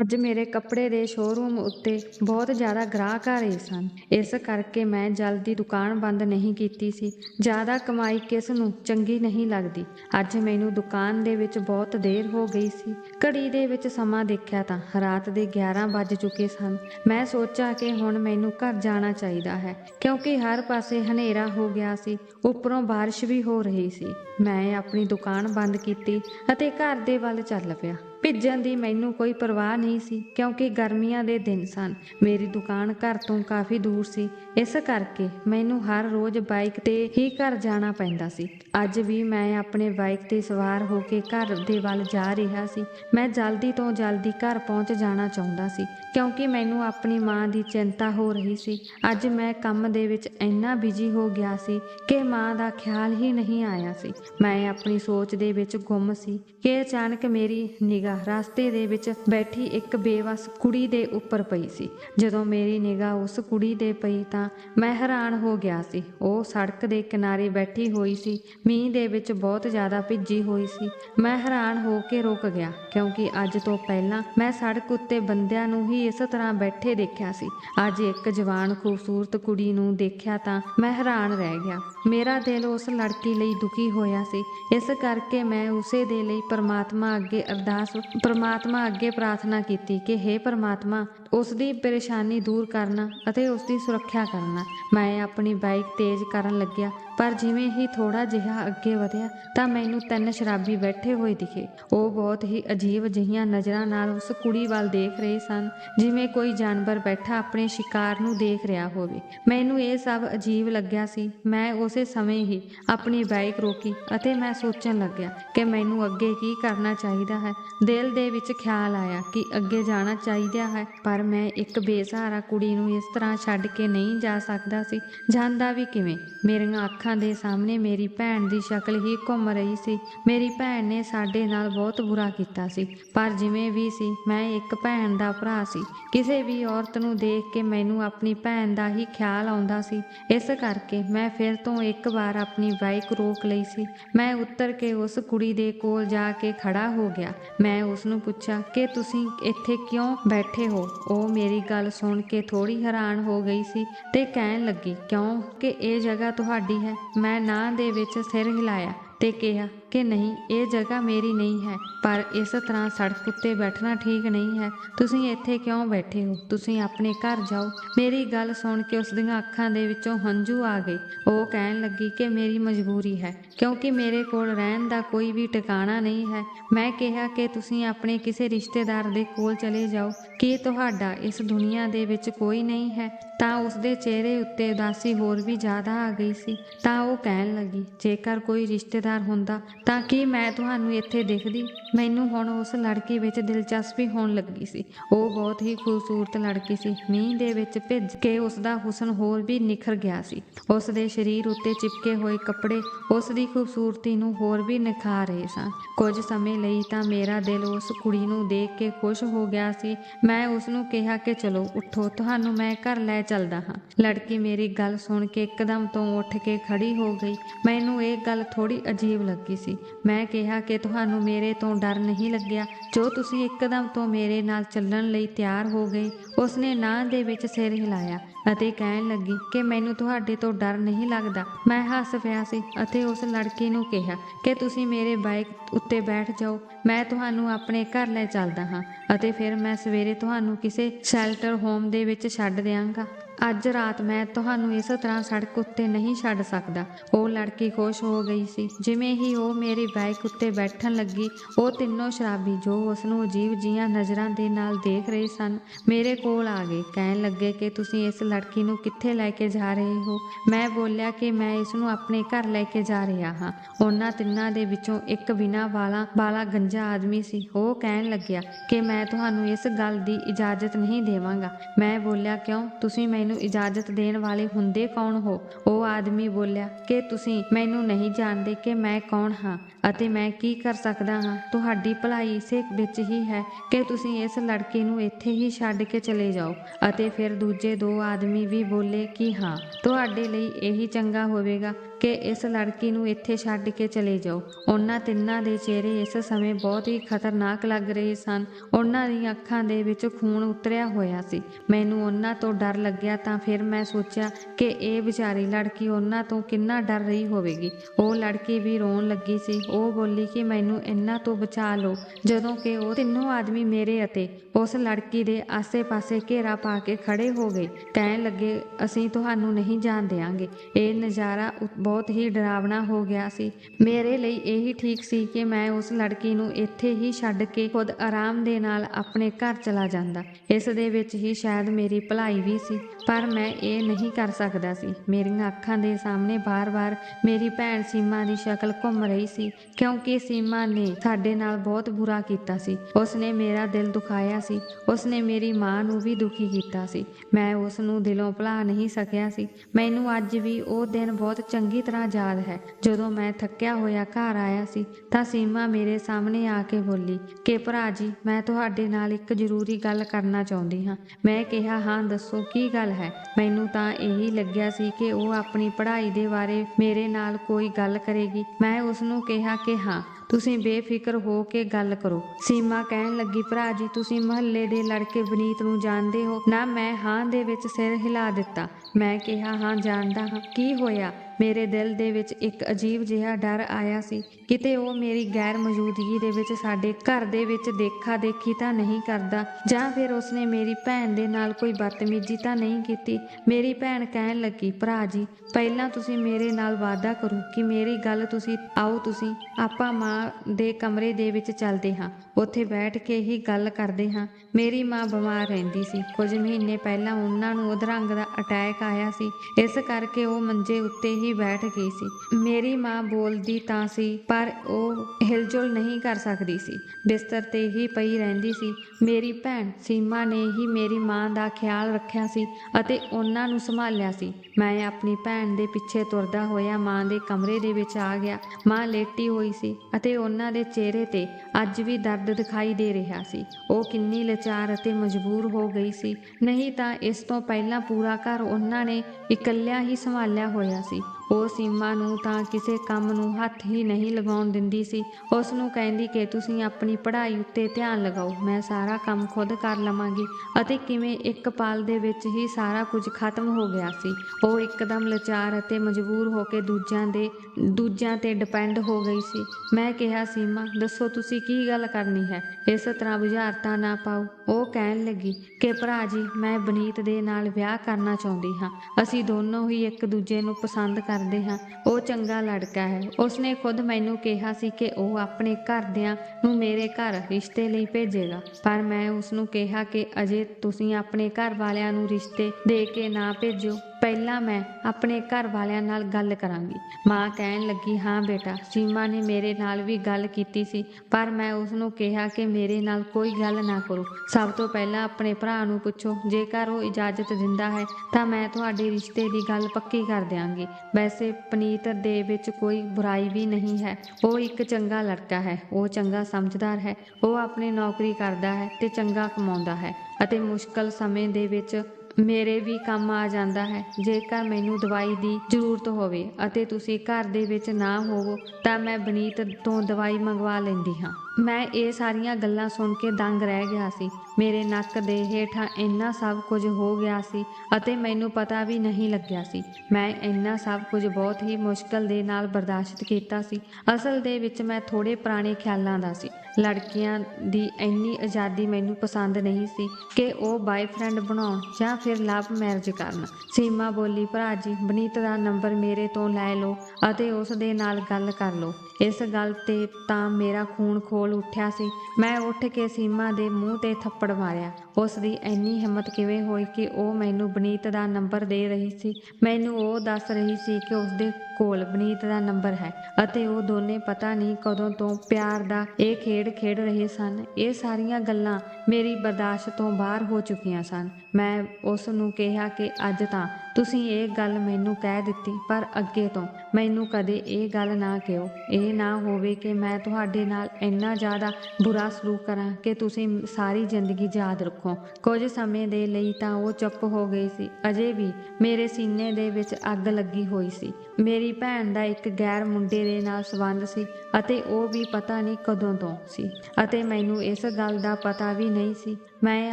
ਅੱਜ ਮੇਰੇ ਕੱਪੜੇ ਦੇ ਸ਼ੋਰੂਮ ਉੱਤੇ ਬਹੁਤ ਜ਼ਿਆਦਾ ਗ੍ਰਾਹਕ ਆ ਰਹੇ ਸਨ। ਇਸ ਕਰਕੇ ਮੈਂ ਜਲਦੀ ਦੁਕਾਨ ਬੰਦ ਨਹੀਂ ਕੀਤੀ ਸੀ। ਜ਼ਿਆਦਾ ਕਮਾਈ ਕਿਸ ਨੂੰ ਚੰਗੀ ਨਹੀਂ ਲੱਗਦੀ। ਅੱਜ ਮੈਨੂੰ ਦੁਕਾਨ ਦੇ ਵਿੱਚ ਬਹੁਤ ਦੇਰ ਹੋ ਗਈ ਸੀ। ਘੜੀ ਦੇ ਵਿੱਚ ਸਮਾਂ ਦੇਖਿਆ ਤਾਂ ਰਾਤ ਦੇ 11 ਵੱਜ ਚੁੱਕੇ ਸਨ। ਮੈਂ ਸੋਚਿਆ ਕਿ ਹੁਣ ਮੈਨੂੰ ਘਰ ਜਾਣਾ ਚਾਹੀਦਾ ਹੈ, ਕਿਉਂਕਿ ਹਰ ਪਾਸੇ ਹਨੇਰਾ ਹੋ ਗਿਆ ਸੀ। ਉੱਪਰੋਂ ਬਾਰਿਸ਼ ਵੀ ਹੋ ਰਹੀ ਸੀ। ਮੈਂ ਆਪਣੀ ਦੁਕਾਨ ਬੰਦ ਕੀਤੀ ਅਤੇ ਘਰ ਦੇ ਵੱਲ ਚੱਲ ਪਿਆ। ਭਿੱਜਣ ਦੀ ਮੈਨੂੰ ਕੋਈ ਪਰਵਾਹ ਨਹੀਂ ਸੀ, ਕਿਉਂਕਿ ਗਰਮੀਆਂ ਦੇ ਦਿਨ ਸਨ। ਮੇਰੀ ਦੁਕਾਨ ਘਰ ਤੋਂ ਕਾਫੀ ਦੂਰ ਸੀ। ਇਸ ਕਰਕੇ ਮੈਨੂੰ ਹਰ ਰੋਜ਼ ਬਾਈਕ ਤੇ ਹੀ ਘਰ ਜਾਣਾ ਪੈਂਦਾ ਸੀ। ਅੱਜ ਵੀ ਮੈਂ ਆਪਣੇ ਬਾਈਕ ਤੇ ਸਵਾਰ ਹੋ ਕੇ ਘਰ ਦੇ ਵੱਲ ਜਾ ਰਿਹਾ ਸੀ। ਮੈਂ ਜਲਦੀ ਤੋਂ ਜਲਦੀ ਘਰ ਪਹੁੰਚ ਜਾਣਾ ਚਾਹੁੰਦਾ ਸੀ, ਕਿਉਂਕਿ ਮੈਨੂੰ ਆਪਣੀ ਮਾਂ ਦੀ ਚਿੰਤਾ ਹੋ ਰਹੀ ਸੀ। ਅੱਜ ਮੈਂ ਕੰਮ ਦੇ ਵਿੱਚ ਇੰਨਾ ਬਿਜ਼ੀ ਹੋ ਗਿਆ ਸੀ ਕਿ ਮਾਂ ਦਾ ਖਿਆਲ ਹੀ ਨਹੀਂ ਆਇਆ ਸੀ। ਮੈਂ ਆਪਣੀ ਸੋਚ ਦੇ ਵਿੱਚ ਗੁੰਮ ਸੀ ਕਿ ਅਚਾਨਕ ਮੇਰੀ ਨਿਗਾਹ ਰਸਤੇ ਦੇ ਵਿੱਚ ਬੈਠੀ ਇੱਕ ਬੇਵਸ ਕੁੜੀ ਦੇ ਉੱਪਰ ਪਈ ਸੀ। ਜਦੋਂ ਮੇਰੀ ਨਿਗਾਹ ਉਸ ਕੁੜੀ ਦੇ ਪਈ ਤਾਂ ਮੈਂ ਹੈਰਾਨ ਹੋ ਗਿਆ ਸੀ। ਉਹ ਸੜਕ ਦੇ ਕਿਨਾਰੇ ਬੈਠੀ ਹੋਈ ਸੀ। ਮੀਂਹ ਦੇ ਵਿੱਚ ਬਹੁਤ ਜ਼ਿਆਦਾ ਭਿੱਜੀ ਹੋਈ ਸੀ। ਮੈਂ ਹੈਰਾਨ ਹੋ ਕੇ ਰੁਕ ਗਿਆ, ਕਿਉਂਕਿ ਅੱਜ ਤੋਂ ਪਹਿਲਾਂ ਮੈਂ ਸੜਕ ਉੱਤੇ ਬੰਦਿਆਂ ਨੂੰ ਹੀ ਇਸ ਤਰ੍ਹਾਂ ਬੈਠੇ ਦੇਖਿਆ ਸੀ। ਅੱਜ ਇੱਕ ਜਵਾਨ ਖੂਬਸੂਰਤ ਕੁੜੀ ਨੂੰ ਦੇਖਿਆ ਤਾਂ ਮੈਂ ਹੈਰਾਨ ਰਹਿ ਗਿਆ। ਮੇਰਾ ਦਿਲ ਉਸ ਲੜਕੀ ਲਈ ਦੁਖੀ ਹੋਇਆ ਸੀ। ਇਸ ਕਰਕੇ ਮੈਂ ਉਸੇ ਦੇ ਲਈ ਪਰਮਾਤਮਾ ਅੱਗੇ ਅਰਦਾਸ ਪ੍ਰਮਾਤਮਾ ਅੱਗੇ ਪ੍ਰਾਰਥਨਾ ਕੀਤੀ ਕਿ हे ਪ੍ਰਮਾਤਮਾ ਉਸ ਦੀ ਪਰੇਸ਼ਾਨੀ ਦੂਰ ਕਰਨਾ ਅਤੇ ਉਸ ਦੀ ਸੁਰੱਖਿਆ ਕਰਨਾ। ਮੈਂ ਆਪਣੀ ਬਾਈਕ ਤੇਜ਼ ਕਰਨ ਲੱਗਿਆ ਪਰ ਜਿਵੇਂ ਹੀ ਥੋੜਾ ਜਿਹਾ ਅੱਗੇ ਵਧਿਆ ਤਾਂ ਮੈਨੂੰ ਤਿੰਨ ਸ਼ਰਾਬੀ ਬੈਠੇ ਹੋਏ ਦਿਖੇ। ਉਹ ਬਹੁਤ ਹੀ ਅਜੀਬ ਜਿਹੀਆਂ ਨਜ਼ਰਾਂ ਨਾਲ ਉਸ ਕੁੜੀ ਵੱਲ ਦੇਖ ਰਹੇ ਸਨ, ਜਿਵੇਂ ਕੋਈ ਜਾਨਵਰ ਬੈਠਾ ਆਪਣੇ ਸ਼ਿਕਾਰ ਨੂੰ ਦੇਖ ਰਿਹਾ ਹੋਵੇ। ਮੈਨੂੰ ਇਹ ਸਭ ਅਜੀਬ ਲੱਗਿਆ ਸੀ। ਮੈਂ ਉਸੇ ਸਮੇਂ ਹੀ ਆਪਣੀ ਬਾਈਕ ਰੋਕੀ ਅਤੇ ਮੈਂ ਸੋਚਣ ਲੱਗਿਆ ਕਿ ਮੈਨੂੰ ਅੱਗੇ ਕੀ ਕਰਨਾ ਚਾਹੀਦਾ ਹੈ। ਦਿਲ ਦੇ ਵਿੱਚ ਖਿਆਲ ਆਇਆ ਕਿ ਅੱਗੇ ਜਾਣਾ ਚਾਹੀਦਾ ਹੈ, ਪਰ ਮੈਂ ਇੱਕ ਬੇਸਹਾਰਾ ਕੁੜੀ ਨੂੰ ਇਸ ਤਰ੍ਹਾਂ ਛੱਡ ਕੇ ਨਹੀਂ ਜਾ ਸਕਦਾ ਸੀ। ਜਾਂਦਾ ਵੀ ਕਿਵੇਂ? ਮੇਰੀਆਂ ਅੱਖਾਂ ਦੇ ਸਾਹਮਣੇ ਮੇਰੀ ਭੈਣ ਦੀ ਸ਼ਕਲ ਹੀ ਘੁੰਮ ਰਹੀ ਸੀ। ਮੇਰੀ ਭੈਣ ਨੇ ਸਾਡੇ ਨਾਲ ਬਹੁਤ ਬੁਰਾ ਕੀਤਾ ਸੀ। ਪਰ ਜਿਵੇਂ ਵੀ ਸੀ, ਮੈਂ ਇੱਕ ਭੈਣ ਦਾ ਭਰਾ ਸੀ। ਕਿਸੇ ਵੀ ਔਰਤ ਨੂੰ ਦੇਖ ਕੇ ਮੈਨੂੰ ਆਪਣੀ ਭੈਣ ਦਾ ਹੀ ਖਿਆਲ ਆਉਂਦਾ ਸੀ। ਇਸ ਕਰਕੇ ਮੈਂ ਫਿਰ ਤੋਂ ਇੱਕ ਵਾਰ ਆਪਣੀ ਬਾਈਕ ਰੋਕ ਲਈ ਸੀ। ਮੈਂ ਉੱਤਰ ਕੇ ਉਸ ਕੁੜੀ ਦੇ ਕੋਲ ਜਾ ਕੇ ਖੜਾ ਹੋ ਗਿਆ। ਮੈਂ ਉਸ ਨੂੰ ਪੁੱਛਿਆ, ਕਿ ਤੁਸੀਂ ਇੱਥੇ ਕਿਉਂ ਬੈਠੇ ਹੋ? ਉਹ ਮੇਰੀ ਗੱਲ ਸੁਣ ਕੇ ਥੋੜੀ ਹੈਰਾਨ ਹੋ ਗਈ ਸੀ ਤੇ ਕਹਿਣ ਲੱਗੀ, ਕਿਉਂ? ਕਿ ਇਹ ਜਗ੍ਹਾ ਤੁਹਾਡੀ ਹੈ? ਮੈਂ ਨਾਂ ਦੇ ਵਿੱਚ ਸਿਰ ਹਿਲਾਇਆ ਤੇ ਕਿਹਾ ਕਿ ਨਹੀਂ, ਇਹ ਜਗ੍ਹਾ ਮੇਰੀ ਨਹੀਂ ਹੈ, ਪਰ ਇਸ ਤਰ੍ਹਾਂ ਸੜਕ ਉੱਤੇ ਬੈਠਣਾ ਠੀਕ ਨਹੀਂ ਹੈ। ਤੁਸੀਂ ਇੱਥੇ ਕਿਉਂ ਬੈਠੇ ਹੋ? ਤੁਸੀਂ ਆਪਣੇ ਘਰ ਜਾਓ। ਮੇਰੀ ਗੱਲ ਸੁਣ ਕੇ ਉਸ ਦੀਆਂ ਅੱਖਾਂ ਦੇ ਵਿੱਚੋਂ ਹੰਝੂ ਆ ਗਏ। ਉਹ ਕਹਿਣ ਲੱਗੀ ਕਿ ਮੇਰੀ ਮਜਬੂਰੀ ਹੈ, ਕਿਉਂਕਿ ਮੇਰੇ ਕੋਲ ਰਹਿਣ ਦਾ ਕੋਈ ਵੀ ਟਿਕਾਣਾ ਨਹੀਂ ਹੈ। ਮੈਂ ਕਿਹਾ ਕਿ ਤੁਸੀਂ ਆਪਣੇ ਕਿਸੇ ਰਿਸ਼ਤੇਦਾਰ ਦੇ ਕੋਲ ਚਲੇ ਜਾਓ। ਕੀ ਤੁਹਾਡਾ ਇਸ ਦੁਨੀਆ ਦੇ ਵਿੱਚ ਕੋਈ ਨਹੀਂ ਹੈ? ਤਾਂ ਉਸ ਦੇ ਚਿਹਰੇ ਉੱਤੇ ਉਦਾਸੀ ਹੋਰ ਵੀ ਜ਼ਿਆਦਾ ਆ ਗਈ ਸੀ। ਤਾਂ ਉਹ ਕਹਿਣ ਲੱਗੀ, ਜੇਕਰ ਕੋਈ ਰਿਸ਼ਤੇਦਾਰ ਹੁੰਦਾ ਤਾਂ ਕੀ ਮੈਂ ਤੁਹਾਨੂੰ ਇੱਥੇ ਦਿਖਦੀ। ਮੈਨੂੰ ਹੁਣ ਉਸ ਲੜਕੀ ਵਿੱਚ ਦਿਲਚਸਪੀ ਹੋਣ ਲੱਗੀ ਸੀ। ਉਹ ਬਹੁਤ ਹੀ ਖੂਬਸੂਰਤ ਲੜਕੀ ਸੀ। ਮੀਂਹ ਦੇ ਵਿੱਚ ਭਿੱਜ ਕੇ ਉਸ ਦਾ ਹੁਸਨ ਹੋਰ ਵੀ ਨਿਖਰ ਗਿਆ ਸੀ। ਉਸ ਦੇ ਸਰੀਰ ਉੱਤੇ ਚਿਪਕੇ ਹੋਏ ਕੱਪੜੇ ਉਸ ਦੀ ਖੂਬਸੂਰਤੀ ਨੂੰ ਹੋਰ ਵੀ ਨਿਖਾਰ ਰਹੇ ਸਨ। ਕੁਝ ਸਮੇਂ ਲਈ ਤਾਂ ਮੇਰਾ ਦਿਲ ਉਸ ਕੁੜੀ ਨੂੰ ਦੇਖ ਕੇ ਖੁਸ਼ ਹੋ ਗਿਆ ਸੀ। ਮੈਂ ਉਸ ਨੂੰ ਕਿਹਾ ਕਿ ਚਲੋ, ਉੱਠੋ, ਤੁਹਾਨੂੰ ਮੈਂ ਘਰ ਲੈ ਚੱਲਦਾ ਹਾਂ। ਲੜਕੀ ਮੇਰੀ ਗੱਲ ਸੁਣ ਕੇ ਇੱਕਦਮ ਤੋਂ ਉੱਠ ਕੇ ਖੜੀ ਹੋ ਗਈ। ਮੈਨੂੰ ਇਹ ਗੱਲ ਥੋੜੀ ਅਜੀਬ ਲੱਗੀ ਸੀ। ਮੈਂ ਕਿਹਾ ਕਿ ਤੁਹਾਨੂੰ ਮੇਰੇ ਤੋਂ ਡਰ ਨਹੀਂ ਲੱਗਿਆ। ਜੋ ਤੁਸੀਂ ਇੱਕਦਮ ਤੋਂ ਮੇਰੇ ਨਾਲ ਚੱਲਣ ਲਈ ਤਿਆਰ ਹੋ ਗਏ, ਉਸਨੇ ਨਾਂ ਦੇ ਵਿੱਚ ਸਿਰ ਹਿਲਾਇਆ ਅਤੇ ਕਹਿਣ ਲੱਗੀ ਕਿ ਮੈਨੂੰ ਤੁਹਾਡੇ ਤੋਂ ਡਰ ਨਹੀਂ ਲੱਗਦਾ। ਮੈਂ ਹੱਸ ਪਿਆ ਸੀ ਅਤੇ ਉਸ ਲੜਕੀ ਨੂੰ ਕਿਹਾ ਕਿ ਤੁਸੀਂ ਮੇਰੇ ਬਾਈਕ ਉੱਤੇ ਬੈਠ ਜਾਓ। ਮੈਂ ਤੁਹਾਨੂੰ ਆਪਣੇ ਘਰ ਲੈ ਚੱਲਦਾ ਹਾਂ ਅਤੇ ਫਿਰ ਮੈਂ ਸਵੇਰੇ ਤੁਹਾਨੂੰ ਕਿਸੇ ਸ਼ੈਲਟਰ ਹੋਮ ਦੇ ਵਿੱਚ ਛੱਡ ਦਿਆਂਗਾ। ਅੱਜ ਰਾਤ ਮੈਂ ਤੁਹਾਨੂੰ ਇਸ ਤਰ੍ਹਾਂ ਸੜਕ ਉੱਤੇ ਨਹੀਂ ਛੱਡ ਸਕਦਾ। ਉਹ ਲੜਕੀ ਖੁਸ਼ ਹੋ ਗਈ ਸੀ। ਜਿਵੇਂ ਹੀ ਉਹ ਮੇਰੀ ਬਾਈਕ ਉੱਤੇ ਬੈਠਣ ਲੱਗੀ, ਉਹ ਤਿੰਨੋਂ ਸ਼ਰਾਬੀ ਜੋ ਉਸ ਨੂੰ ਅਜੀਬ ਜੀਆਂ ਨਜ਼ਰਾਂ ਦੇ ਨਾਲ ਦੇਖ ਰਹੇ ਸਨ, ਮੇਰੇ ਕੋਲ ਆ ਗਏ। ਕਹਿਣ ਲੱਗੇ ਕਿ ਤੁਸੀਂ ਇਸ ਲੜਕੀ ਨੂੰ ਕਿੱਥੇ ਲੈ ਕੇ ਜਾ ਰਹੇ ਹੋ? ਮੈਂ ਬੋਲਿਆ ਕਿ ਮੈਂ ਇਸ ਨੂੰ ਆਪਣੇ ਘਰ ਲੈ ਕੇ ਜਾ ਰਿਹਾ ਹਾਂ। ਉਹਨਾਂ ਤਿੰਨਾਂ ਦੇ ਵਿੱਚੋਂ ਇੱਕ ਬਿਨਾਂ ਵਾਲਾ ਵਾਲਾ ਗੰਜਾ ਆਦਮੀ ਸੀ। ਉਹ ਕਹਿਣ ਲੱਗਿਆ ਕਿ ਮੈਂ ਤੁਹਾਨੂੰ ਇਸ ਗੱਲ ਦੀ ਇਜਾਜ਼ਤ ਨਹੀਂ ਦੇਵਾਂਗਾ। ਮੈਂ ਬੋਲਿਆ, ਕਿਉਂ? ਤੁਸੀਂ ਮੈਨੂੰ ਇਜਾਜ਼ਤ ਦੇਣ ਵਾਲੇ ਹੁੰਦੇ ਕੌਣ ਹੋ? ਉਹ ਆਦਮੀ ਬੋਲਿਆ, ਕਿ ਤੁਸੀਂ ਮੈਨੂੰ ਨਹੀਂ ਜਾਣਦੇ ਕਿ ਮੈਂ ਕੌਣ ਹਾਂ ਅਤੇ ਮੈਂ ਕੀ ਕਰ ਸਕਦਾ ਹਾਂ? ਤੁਹਾਡੀ ਭਲਾਈ ਇਸੇ ਵਿੱਚ ਹੀ ਹੈ ਕਿ ਤੁਸੀਂ ਇਸ ਲੜਕੇ ਨੂੰ ਇੱਥੇ ਹੀ ਛੱਡ ਕੇ ਚਲੇ ਜਾਓ ਅਤੇ ਫਿਰ ਦੂਜੇ ਦੋ ਆਦਮੀ ਵੀ ਬੋਲੇ ਕਿ ਹਾਂ, ਤੁਹਾਡੇ ਲਈ ਇਹੀ ਚੰਗਾ ਹੋਵੇਗਾ। ਕਿ ਇਸ ਲੜਕੀ ਨੂੰ ਇੱਥੇ ਛੱਡ ਕੇ ਚਲੇ ਜਾਓ। ਉਹਨਾਂ ਤਿੰਨਾਂ ਦੇ ਚਿਹਰੇ ਇਸ ਸਮੇਂ ਬਹੁਤ ਹੀ ਖਤਰਨਾਕ ਲੱਗ ਰਹੇ ਸਨ। ਉਹਨਾਂ ਦੀਆਂ ਅੱਖਾਂ ਦੇ ਵਿੱਚ ਖੂਨ ਉਤਰਿਆ ਹੋਇਆ ਸੀ। ਮੈਨੂੰ ਉਹਨਾਂ ਤੋਂ ਡਰ ਲੱਗਿਆ ਤਾਂ ਫਿਰ ਮੈਂ ਸੋਚਿਆ ਕਿ ਇਹ ਵਿਚਾਰੀ ਲੜਕੀ ਉਹਨਾਂ ਤੋਂ ਕਿੰਨਾ ਡਰ ਰਹੀ ਹੋਵੇਗੀ। ਉਹ ਲੜਕੀ ਵੀ ਰੋਣ ਲੱਗੀ ਸੀ। ਉਹ ਬੋਲੀ ਕਿ ਮੈਨੂੰ ਇਹਨਾਂ ਤੋਂ ਬਚਾ ਲਓ। ਜਦੋਂ ਕਿ ਉਹ ਤਿੰਨੋਂ ਆਦਮੀ ਮੇਰੇ ਅਤੇ ਉਸ ਲੜਕੀ ਦੇ ਆਸੇ-ਪਾਸੇ ਘੇਰਾ ਪਾ ਕੇ ਖੜੇ ਹੋ ਗਏ। ਕਹਿਣ ਲੱਗੇ, ਅਸੀਂ ਤੁਹਾਨੂੰ ਨਹੀਂ ਜਾਣ ਦਿਆਂਗੇ। ਇਹ ਨਜ਼ਾਰਾ ਉ- ਬਹੁਤ ਹੀ ਡਰਾਵਣਾ ਹੋ ਗਿਆ ਸੀ। ਮੇਰੇ ਲਈ ਇਹੀ ਠੀਕ ਸੀ ਕਿ ਮੈਂ ਉਸ ਲੜਕੀ ਨੂੰ ਇੱਥੇ ਹੀ ਛੱਡ ਕੇ ਖੁਦ ਆਰਾਮ ਦੇ ਨਾਲ ਆਪਣੇ ਘਰ ਚਲਾ ਜਾਂਦਾ। ਇਸ ਦੇ ਵਿੱਚ ਹੀ ਸ਼ਾਇਦ ਮੇਰੀ ਭਲਾਈ ਵੀ ਸੀ, ਪਰ ਮੈਂ ਇਹ ਨਹੀਂ ਕਰ ਸਕਦਾ ਸੀ। ਮੇਰੀਆਂ ਅੱਖਾਂ ਦੇ ਸਾਹਮਣੇ ਬਾਰ-ਬਾਰ ਮੇਰੀ ਭੈਣ ਸੀਮਾ ਦੀ ਸ਼ਕਲ ਘੁੰਮ ਰਹੀ ਸੀ, ਕਿਉਂਕਿ ਸੀਮਾ ਨੇ ਸਾਡੇ ਨਾਲ ਬਹੁਤ ਬੁਰਾ ਕੀਤਾ ਸੀ। ਉਸ ਨੇ ਮੇਰਾ ਦਿਲ ਦੁਖਾਇਆ ਸੀ। ਉਸ ਨੇ ਮੇਰੀ ਮਾਂ ਨੂੰ ਵੀ ਦੁਖੀ ਕੀਤਾ ਸੀ। ਮੈਂ ਉਸ ਨੂੰ ਦਿਲੋਂ ਭੁਲਾ ਨਹੀਂ ਸਕਿਆ ਸੀ। ਮੈਨੂੰ ਅੱਜ ਵੀ ਉਹ ਦਿਨ ਬਹੁਤ ਚੰਗੀ ਤਰ੍ਹਾਂ ਯਾਦ ਹੈ। ਜਦੋਂ ਮੈਂ ਥੱਕਿਆ ਹੋਇਆ ਘਰ ਆਇਆ ਸੀ, ਤਾਂ ਸੀਮਾ ਮੇਰੇ ਸਾਹਮਣੇ ਆ ਕੇ ਬੋਲੀ, ਕਿ ਭਰਾ ਜੀ, ਮੈਂ ਤੁਹਾਡੇ ਨਾਲ ਇੱਕ ਜ਼ਰੂਰੀ ਗੱਲ ਕਰਨਾ ਚਾਹੁੰਦੀ ਹਾਂ। ਮੈਂ ਕਿਹਾ, ਹਾਂ, ਦੱਸੋ, ਕੀ ਗੱਲ ਹੈ? ਮੈਨੂੰ ਤਾਂ ਇਹੀ ਲੱਗਿਆ ਸੀ ਕਿ ਉਹ ਆਪਣੀ ਪੜ੍ਹਾਈ ਦੇ ਬਾਰੇ ਮੇਰੇ ਨਾਲ ਕੋਈ ਗੱਲ ਕਰੇਗੀ। ਮੈਂ ਉਸ ਨੂੰ ਕਿਹਾ ਕਿ ਹਾਂ, ਤੁਸੀਂ ਬੇਫਿਕਰ ਹੋ ਕੇ ਗੱਲ ਕਰੋ। ਸੀਮਾ ਕਹਿਣ ਲੱਗੀ, ਭਰਾ ਜੀ, ਤੁਸੀਂ ਮਹੱਲੇ ਦੇ ਲੜਕੇ ਬਨੀਤ ਨੂੰ ਜਾਣਦੇ ਹੋ। ਨਾ ਮੈਂ ਹਾਂ ਦੇ ਵਿੱਚ ਸਿਰ ਹਿਲਾ ਦਿੱਤਾ। ਮੈਂ ਕਿਹਾ, ਹਾਂ, ਜਾਣਦਾ ਹਾਂ। ਕੀ ਹੋਇਆ? ਮੇਰੇ ਦਿਲ ਦੇ ਵਿੱਚ ਇੱਕ ਅਜੀਬ ਜਿਹਾ ਡਰ ਆਇਆ ਸੀ। ਕਿਤੇ ਉਹ ਮੇਰੀ ਗੈਰ ਮੌਜੂਦਗੀ ਦੇ ਵਿੱਚ ਸਾਡੇ ਘਰ ਦੇ ਵਿੱਚ ਦੇਖਾ ਦੇਖੀ ਤਾਂ ਨਹੀਂ ਕਰਦਾ, ਜਾਂ ਫਿਰ ਉਸਨੇ ਮੇਰੀ ਭੈਣ ਦੇ ਨਾਲ ਕੋਈ ਬਦਤਮੀਜ਼ੀ ਤਾਂ ਨਹੀਂ ਕੀਤੀ? ਮੇਰੀ ਭੈਣ ਕਹਿਣ ਲੱਗੀ, ਭਰਾ ਜੀ, ਪਹਿਲਾਂ ਤੁਸੀਂ ਮੇਰੇ ਨਾਲ ਵਾਅਦਾ ਕਰੋ ਕਿ ਮੇਰੀ ਗੱਲ ਤੁਸੀਂ, ਆਓ ਤੁਸੀਂ। ਆਪਾਂ ਮਾਂ ਦੇ ਕਮਰੇ ਦੇ ਵਿੱਚ ਚੱਲਦੇ ਹਾਂ। ਉੱਥੇ ਬੈਠ ਕੇ ਹੀ ਗੱਲ ਕਰਦੇ ਹਾਂ। ਮੇਰੀ ਮਾਂ ਬਿਮਾਰ ਰਹਿੰਦੀ ਸੀ। ਕੁਝ ਮਹੀਨੇ ਪਹਿਲਾਂ ਉਹਨਾਂ ਨੂੰ ਉਧਰੰਗ ਦਾ ਅਟੈਕ ਆਇਆ ਸੀ। ਇਸ ਕਰਕੇ ਉਹ ਮੰਜੇ ਉੱਤੇ ਹੀ ਬੈਠ ਗਈ ਸੀ। ਮੇਰੀ ਮਾਂ ਬੋਲਦੀ ਤਾਂ ਸੀ, ਪਰ ਉਹ ਹਿਲਜੁਲ ਨਹੀਂ ਕਰ ਸਕਦੀ ਸੀ। ਬਿਸਤਰ ਤੇ ਹੀ ਪਈ ਰਹਿੰਦੀ ਸੀ। ਮੇਰੀ ਭੈਣ ਸੀਮਾ ਨੇ ਹੀ ਮੇਰੀ ਮਾਂ ਦਾ ਖਿਆਲ ਰੱਖਿਆ ਸੀ ਅਤੇ ਉਹਨਾਂ ਨੂੰ ਸੰਭਾਲਿਆ ਸੀ। ਮੈਂ ਆਪਣੀ ਭੈਣ ਦੇ ਪਿੱਛੇ ਤੁਰਦਾ ਹੋਇਆ ਮਾਂ ਦੇ ਕਮਰੇ ਦੇ ਵਿੱਚ ਆ ਗਿਆ। ਮਾਂ ਲੇਟੀ ਹੋਈ ਸੀ ਅਤੇ ਉਹਨਾਂ ਦੇ ਚਿਹਰੇ ਤੇ ਅੱਜ ਵੀ ਦਰਦ ਦਿਖਾਈ ਦੇ ਰਿਹਾ ਸੀ। ਉਹ ਕਿੰਨੀ ਲਾਚਾਰ ਅਤੇ ਮਜਬੂਰ ਹੋ ਗਈ ਸੀ। ਨਹੀਂ ਤਾਂ ਇਸ ਤੋਂ ਪਹਿਲਾਂ ਪੂਰਾ ਘਰ ਉਹਨਾਂ ਨੇ ਇਕੱਲਿਆਂ ਹੀ ਸੰਭਾਲਿਆ ਹੋਇਆ ਸੀ। ਉਹ ਸੀਮਾ ਨੂੰ ਤਾਂ ਕਿਸੇ ਕੰਮ ਨੂੰ ਹੱਥ ਹੀ ਨਹੀਂ ਲਗਾਉਣ ਦਿੰਦੀ ਸੀ। ਉਸ ਨੂੰ ਕਹਿੰਦੀ ਕਿ ਤੁਸੀਂ ਆਪਣੀ ਪੜ੍ਹਾਈ ਉੱਤੇ ਧਿਆਨ ਲਗਾਓ, ਮੈਂ ਸਾਰਾ ਕੰਮ ਖੁਦ ਕਰ ਲਵਾਂਗੀ ਅਤੇ ਕਿਵੇਂ ਇੱਕ ਪਲ ਦੇ ਵਿੱਚ ਹੀ ਸਾਰਾ ਕੁਝ ਖਤਮ ਹੋ ਗਿਆ ਸੀ। ਉਹ ਇੱਕਦਮ ਲਾਚਾਰ ਅਤੇ ਮਜਬੂਰ ਹੋ ਕੇ ਦੂਜਿਆਂ ਦੇ, ਦੂਜਿਆਂ ਤੇ ਡਿਪੈਂਡ ਹੋ ਗਈ ਸੀ। ਮੈਂ ਕਿਹਾ, ਸੀਮਾ, ਦੱਸੋ ਤੁਸੀਂ ਕੀ ਗੱਲ ਕਰਨੀ ਹੈ? ਇਸ ਤਰ੍ਹਾਂ ਬੁਝਾਰਤਾਂ ਨਾ ਪਾਓ। ਉਹ ਕਹਿਣ ਲੱਗੀ ਕਿ, ਭਰਾ ਜੀ, ਮੈਂ ਬਨੀਤ ਦੇ ਨਾਲ ਵਿਆਹ ਕਰਨਾ ਚਾਹੁੰਦੀ ਹਾਂ। ਅਸੀਂ ਦੋਨੋਂ ਹੀ ਇੱਕ ਦੂਜੇ ਨੂੰ ਪਸੰਦ ਕਰ ਕਰਦੇ ਹਾਂ। ਉਹ ਚੰਗਾ ਲੜਕਾ ਹੈ। ਉਸਨੇ ਖੁਦ ਮੈਨੂੰ ਕਿਹਾ ਸੀ ਕਿ ਉਹ ਆਪਣੇ ਘਰਦਿਆਂ ਨੂੰ ਮੇਰੇ ਘਰ ਰਿਸ਼ਤੇ ਲਈ ਭੇਜੇਗਾ। ਪਰ ਮੈਂ ਉਸ ਨੂੰ ਕਿਹਾ ਕਿ ਅਜੇ ਤੁਸੀਂ ਆਪਣੇ ਘਰ ਵਾਲਿਆਂ ਨੂੰ ਰਿਸ਼ਤੇ ਦੇ ਕੇ ਨਾ ਭੇਜੋ। ਪਹਿਲਾਂ ਮੈਂ ਆਪਣੇ ਘਰ ਵਾਲਿਆਂ ਨਾਲ ਗੱਲ ਕਰਾਂਗੀ। ਮਾਂ ਕਹਿਣ ਲੱਗੀ, ਹਾਂ ਬੇਟਾ, ਸੀਮਾ ਨੇ ਮੇਰੇ ਨਾਲ ਵੀ ਗੱਲ ਕੀਤੀ ਸੀ, ਪਰ ਮੈਂ ਉਸ ਨੂੰ ਕਿਹਾ ਕਿ ਮੇਰੇ ਨਾਲ ਕੋਈ ਗੱਲ ਨਾ ਕਰੋ। ਸਭ ਤੋਂ ਪਹਿਲਾਂ ਆਪਣੇ ਭਰਾ ਨੂੰ ਪੁੱਛੋ, ਜੇਕਰ ਉਹ ਇਜਾਜ਼ਤ ਦਿੰਦਾ ਹੈ, ਤਾਂ ਮੈਂ ਤੁਹਾਡੇ ਰਿਸ਼ਤੇ ਦੀ ਗੱਲ ਪੱਕੀ ਕਰ ਦਿਆਂਗੀ। ਵੈਸੇ ਪਨੀਤ ਦੇ ਵਿੱਚ ਕੋਈ ਬੁਰਾਈ ਵੀ ਨਹੀਂ ਹੈ, ਉਹ ਇੱਕ ਚੰਗਾ ਲੜਕਾ ਹੈ, ਉਹ ਚੰਗਾ ਸਮਝਦਾਰ ਹੈ, ਉਹ ਆਪਣੀ ਨੌਕਰੀ ਕਰਦਾ ਹੈ ਤੇ ਚੰਗਾ ਕਮਾਉਂਦਾ ਹੈ ਅਤੇ ਮੁਸ਼ਕਲ ਸਮੇਂ ਦੇ ਵਿੱਚ ਮੇਰੇ ਵੀ ਕੰਮ ਆ ਜਾਂਦਾ ਹੈ। ਜੇਕਰ ਮੈਨੂੰ ਦਵਾਈ ਦੀ ਜ਼ਰੂਰਤ ਹੋਵੇ ਅਤੇ ਤੁਸੀਂ ਘਰ ਦੇ ਵਿੱਚ ਨਾ ਹੋਵੋ, ਤਾਂ ਮੈਂ ਬਨੀਤ ਤੋਂ ਦਵਾਈ ਮੰਗਵਾ ਲੈਂਦੀ ਹਾਂ। ਮੈਂ ਇਹ ਸਾਰੀਆਂ ਗੱਲਾਂ ਸੁਣ ਕੇ ਦੰਗ ਰਹਿ ਗਿਆ ਸੀ। ਮੇਰੇ ਨੱਕ ਦੇ ਹੇਠਾਂ ਇੰਨਾ ਸਭ ਕੁਝ ਹੋ ਗਿਆ ਸੀ ਅਤੇ ਮੈਨੂੰ ਪਤਾ ਵੀ ਨਹੀਂ ਲੱਗਿਆ ਸੀ। ਮੈਂ ਇੰਨਾ ਸਭ ਕੁਝ ਬਹੁਤ ਹੀ ਮੁਸ਼ਕਲ ਦੇ ਨਾਲ ਬਰਦਾਸ਼ਤ ਕੀਤਾ ਸੀ। ਅਸਲ ਦੇ ਵਿੱਚ ਮੈਂ ਥੋੜੇ ਪੁਰਾਣੇ ਖਿਆਲਾਂ ਦਾ ਸੀ। ਲੜਕੀਆਂ ਦੀ ਇੰਨੀ ਆਜ਼ਾਦੀ ਮੈਨੂੰ ਪਸੰਦ ਨਹੀਂ ਸੀ ਕਿ ਉਹ ਬਾਏਫ੍ਰੈਂਡ ਬਣਾਉਣ ਜਾਂ ਫਿਰ ਲਵ ਮੈਰਿਜ ਕਰਨ। ਸੀਮਾ ਬੋਲੀ, ਭਰਾ ਜੀ, ਬਨੀਤ ਦਾ ਨੰਬਰ ਮੇਰੇ ਤੋਂ ਲੈ ਲਓ ਅਤੇ ਉਸ ਦੇ ਨਾਲ ਗੱਲ ਕਰ ਲਓ। ਇਸ ਗੱਲ ਤੇ ਤਾਂ ਮੇਰਾ ਖੂਨ ਖੋ ਖੋਲ ਉੱਠਿਆ ਸੀ। ਮੈਂ ਉੱਠ ਕੇ ਸੀਮਾ ਦੇ ਮੂੰਹ ਤੇ ਥੱਪੜ ਮਾਰਿਆ। ਉਸ ਦੀ ਇੰਨੀ ਹਿੰਮਤ ਕਿਵੇਂ ਹੋਈ ਕਿ ਉਹ ਮੈਨੂੰ ਬਨੀਤ ਦਾ ਨੰਬਰ ਦੇ ਰਹੀ ਸੀ? ਮੈਨੂੰ ਉਹ ਦੱਸ ਰਹੀ ਸੀ ਕਿ ਉਸ ਦੇ ਕੋਲ ਬਨੀਤ ਦਾ ਨੰਬਰ ਹੈ ਅਤੇ ਉਹ ਦੋਨੇ ਪਤਾ ਨਹੀਂ ਕਦੋਂ ਤੋਂ ਪਿਆਰ ਦਾ ਇਹ ਖੇਡ ਖੇਡ ਰਹੇ ਸਨ। ਇਹ ਸਾਰੀਆਂ ਗੱਲਾਂ ਮੇਰੀ ਬਰਦਾਸ਼ਤ ਤੋਂ ਬਾਹਰ ਹੋ ਚੁੱਕੀਆਂ ਸਨ। ਮੈਂ ਉਸ ਨੂੰ ਕਿਹਾ ਕਿ ਅੱਜ ਤਾਂ ਤੁਸੀਂ ਇਹ ਗੱਲ ਮੈਨੂੰ ਕਹਿ ਦਿੱਤੀ, ਪਰ ਅੱਗੇ ਤੋਂ ਮੈਨੂੰ ਕਦੇ ਇਹ ਗੱਲ ਨਾ ਕਿਓ ਇਹ ਨਾ ਹੋਵੇ ਕਿ ਮੈਂ ਤੁਹਾਡੇ ਨਾਲ ਇੰਨਾ ਜ਼ਿਆਦਾ ਬੁਰਾ ਸਲੂਕ ਕਰਾਂ ਕਿ ਤੁਸੀਂ ਸਾਰੀ ਜ਼ਿੰਦਗੀ ਯਾਦ ਰੱਖੋ। ਕੁਝ ਸਮੇਂ ਦੇ ਲਈ ਤਾਂ ਉਹ ਚੁੱਪ ਹੋ ਗਈ ਸੀ। ਅਜੇ ਵੀ ਮੇਰੇ ਸੀਨੇ ਦੇ ਵਿੱਚ ਅੱਗ ਲੱਗੀ ਹੋਈ ਸੀ। ਮੇਰੀ ਮੇਰੀ ਭੈਣ ਦਾ ਇੱਕ ਗੈਰ ਮੁੰਡੇ ਦੇ ਨਾਲ ਸੰਬੰਧ ਸੀ ਅਤੇ ਉਹ ਵੀ ਪਤਾ ਨਹੀਂ ਕਦੋਂ ਤੋਂ ਸੀ ਅਤੇ ਮੈਨੂੰ ਇਸ ਗੱਲ ਦਾ ਪਤਾ ਵੀ ਨਹੀਂ ਸੀ। ਮੈਂ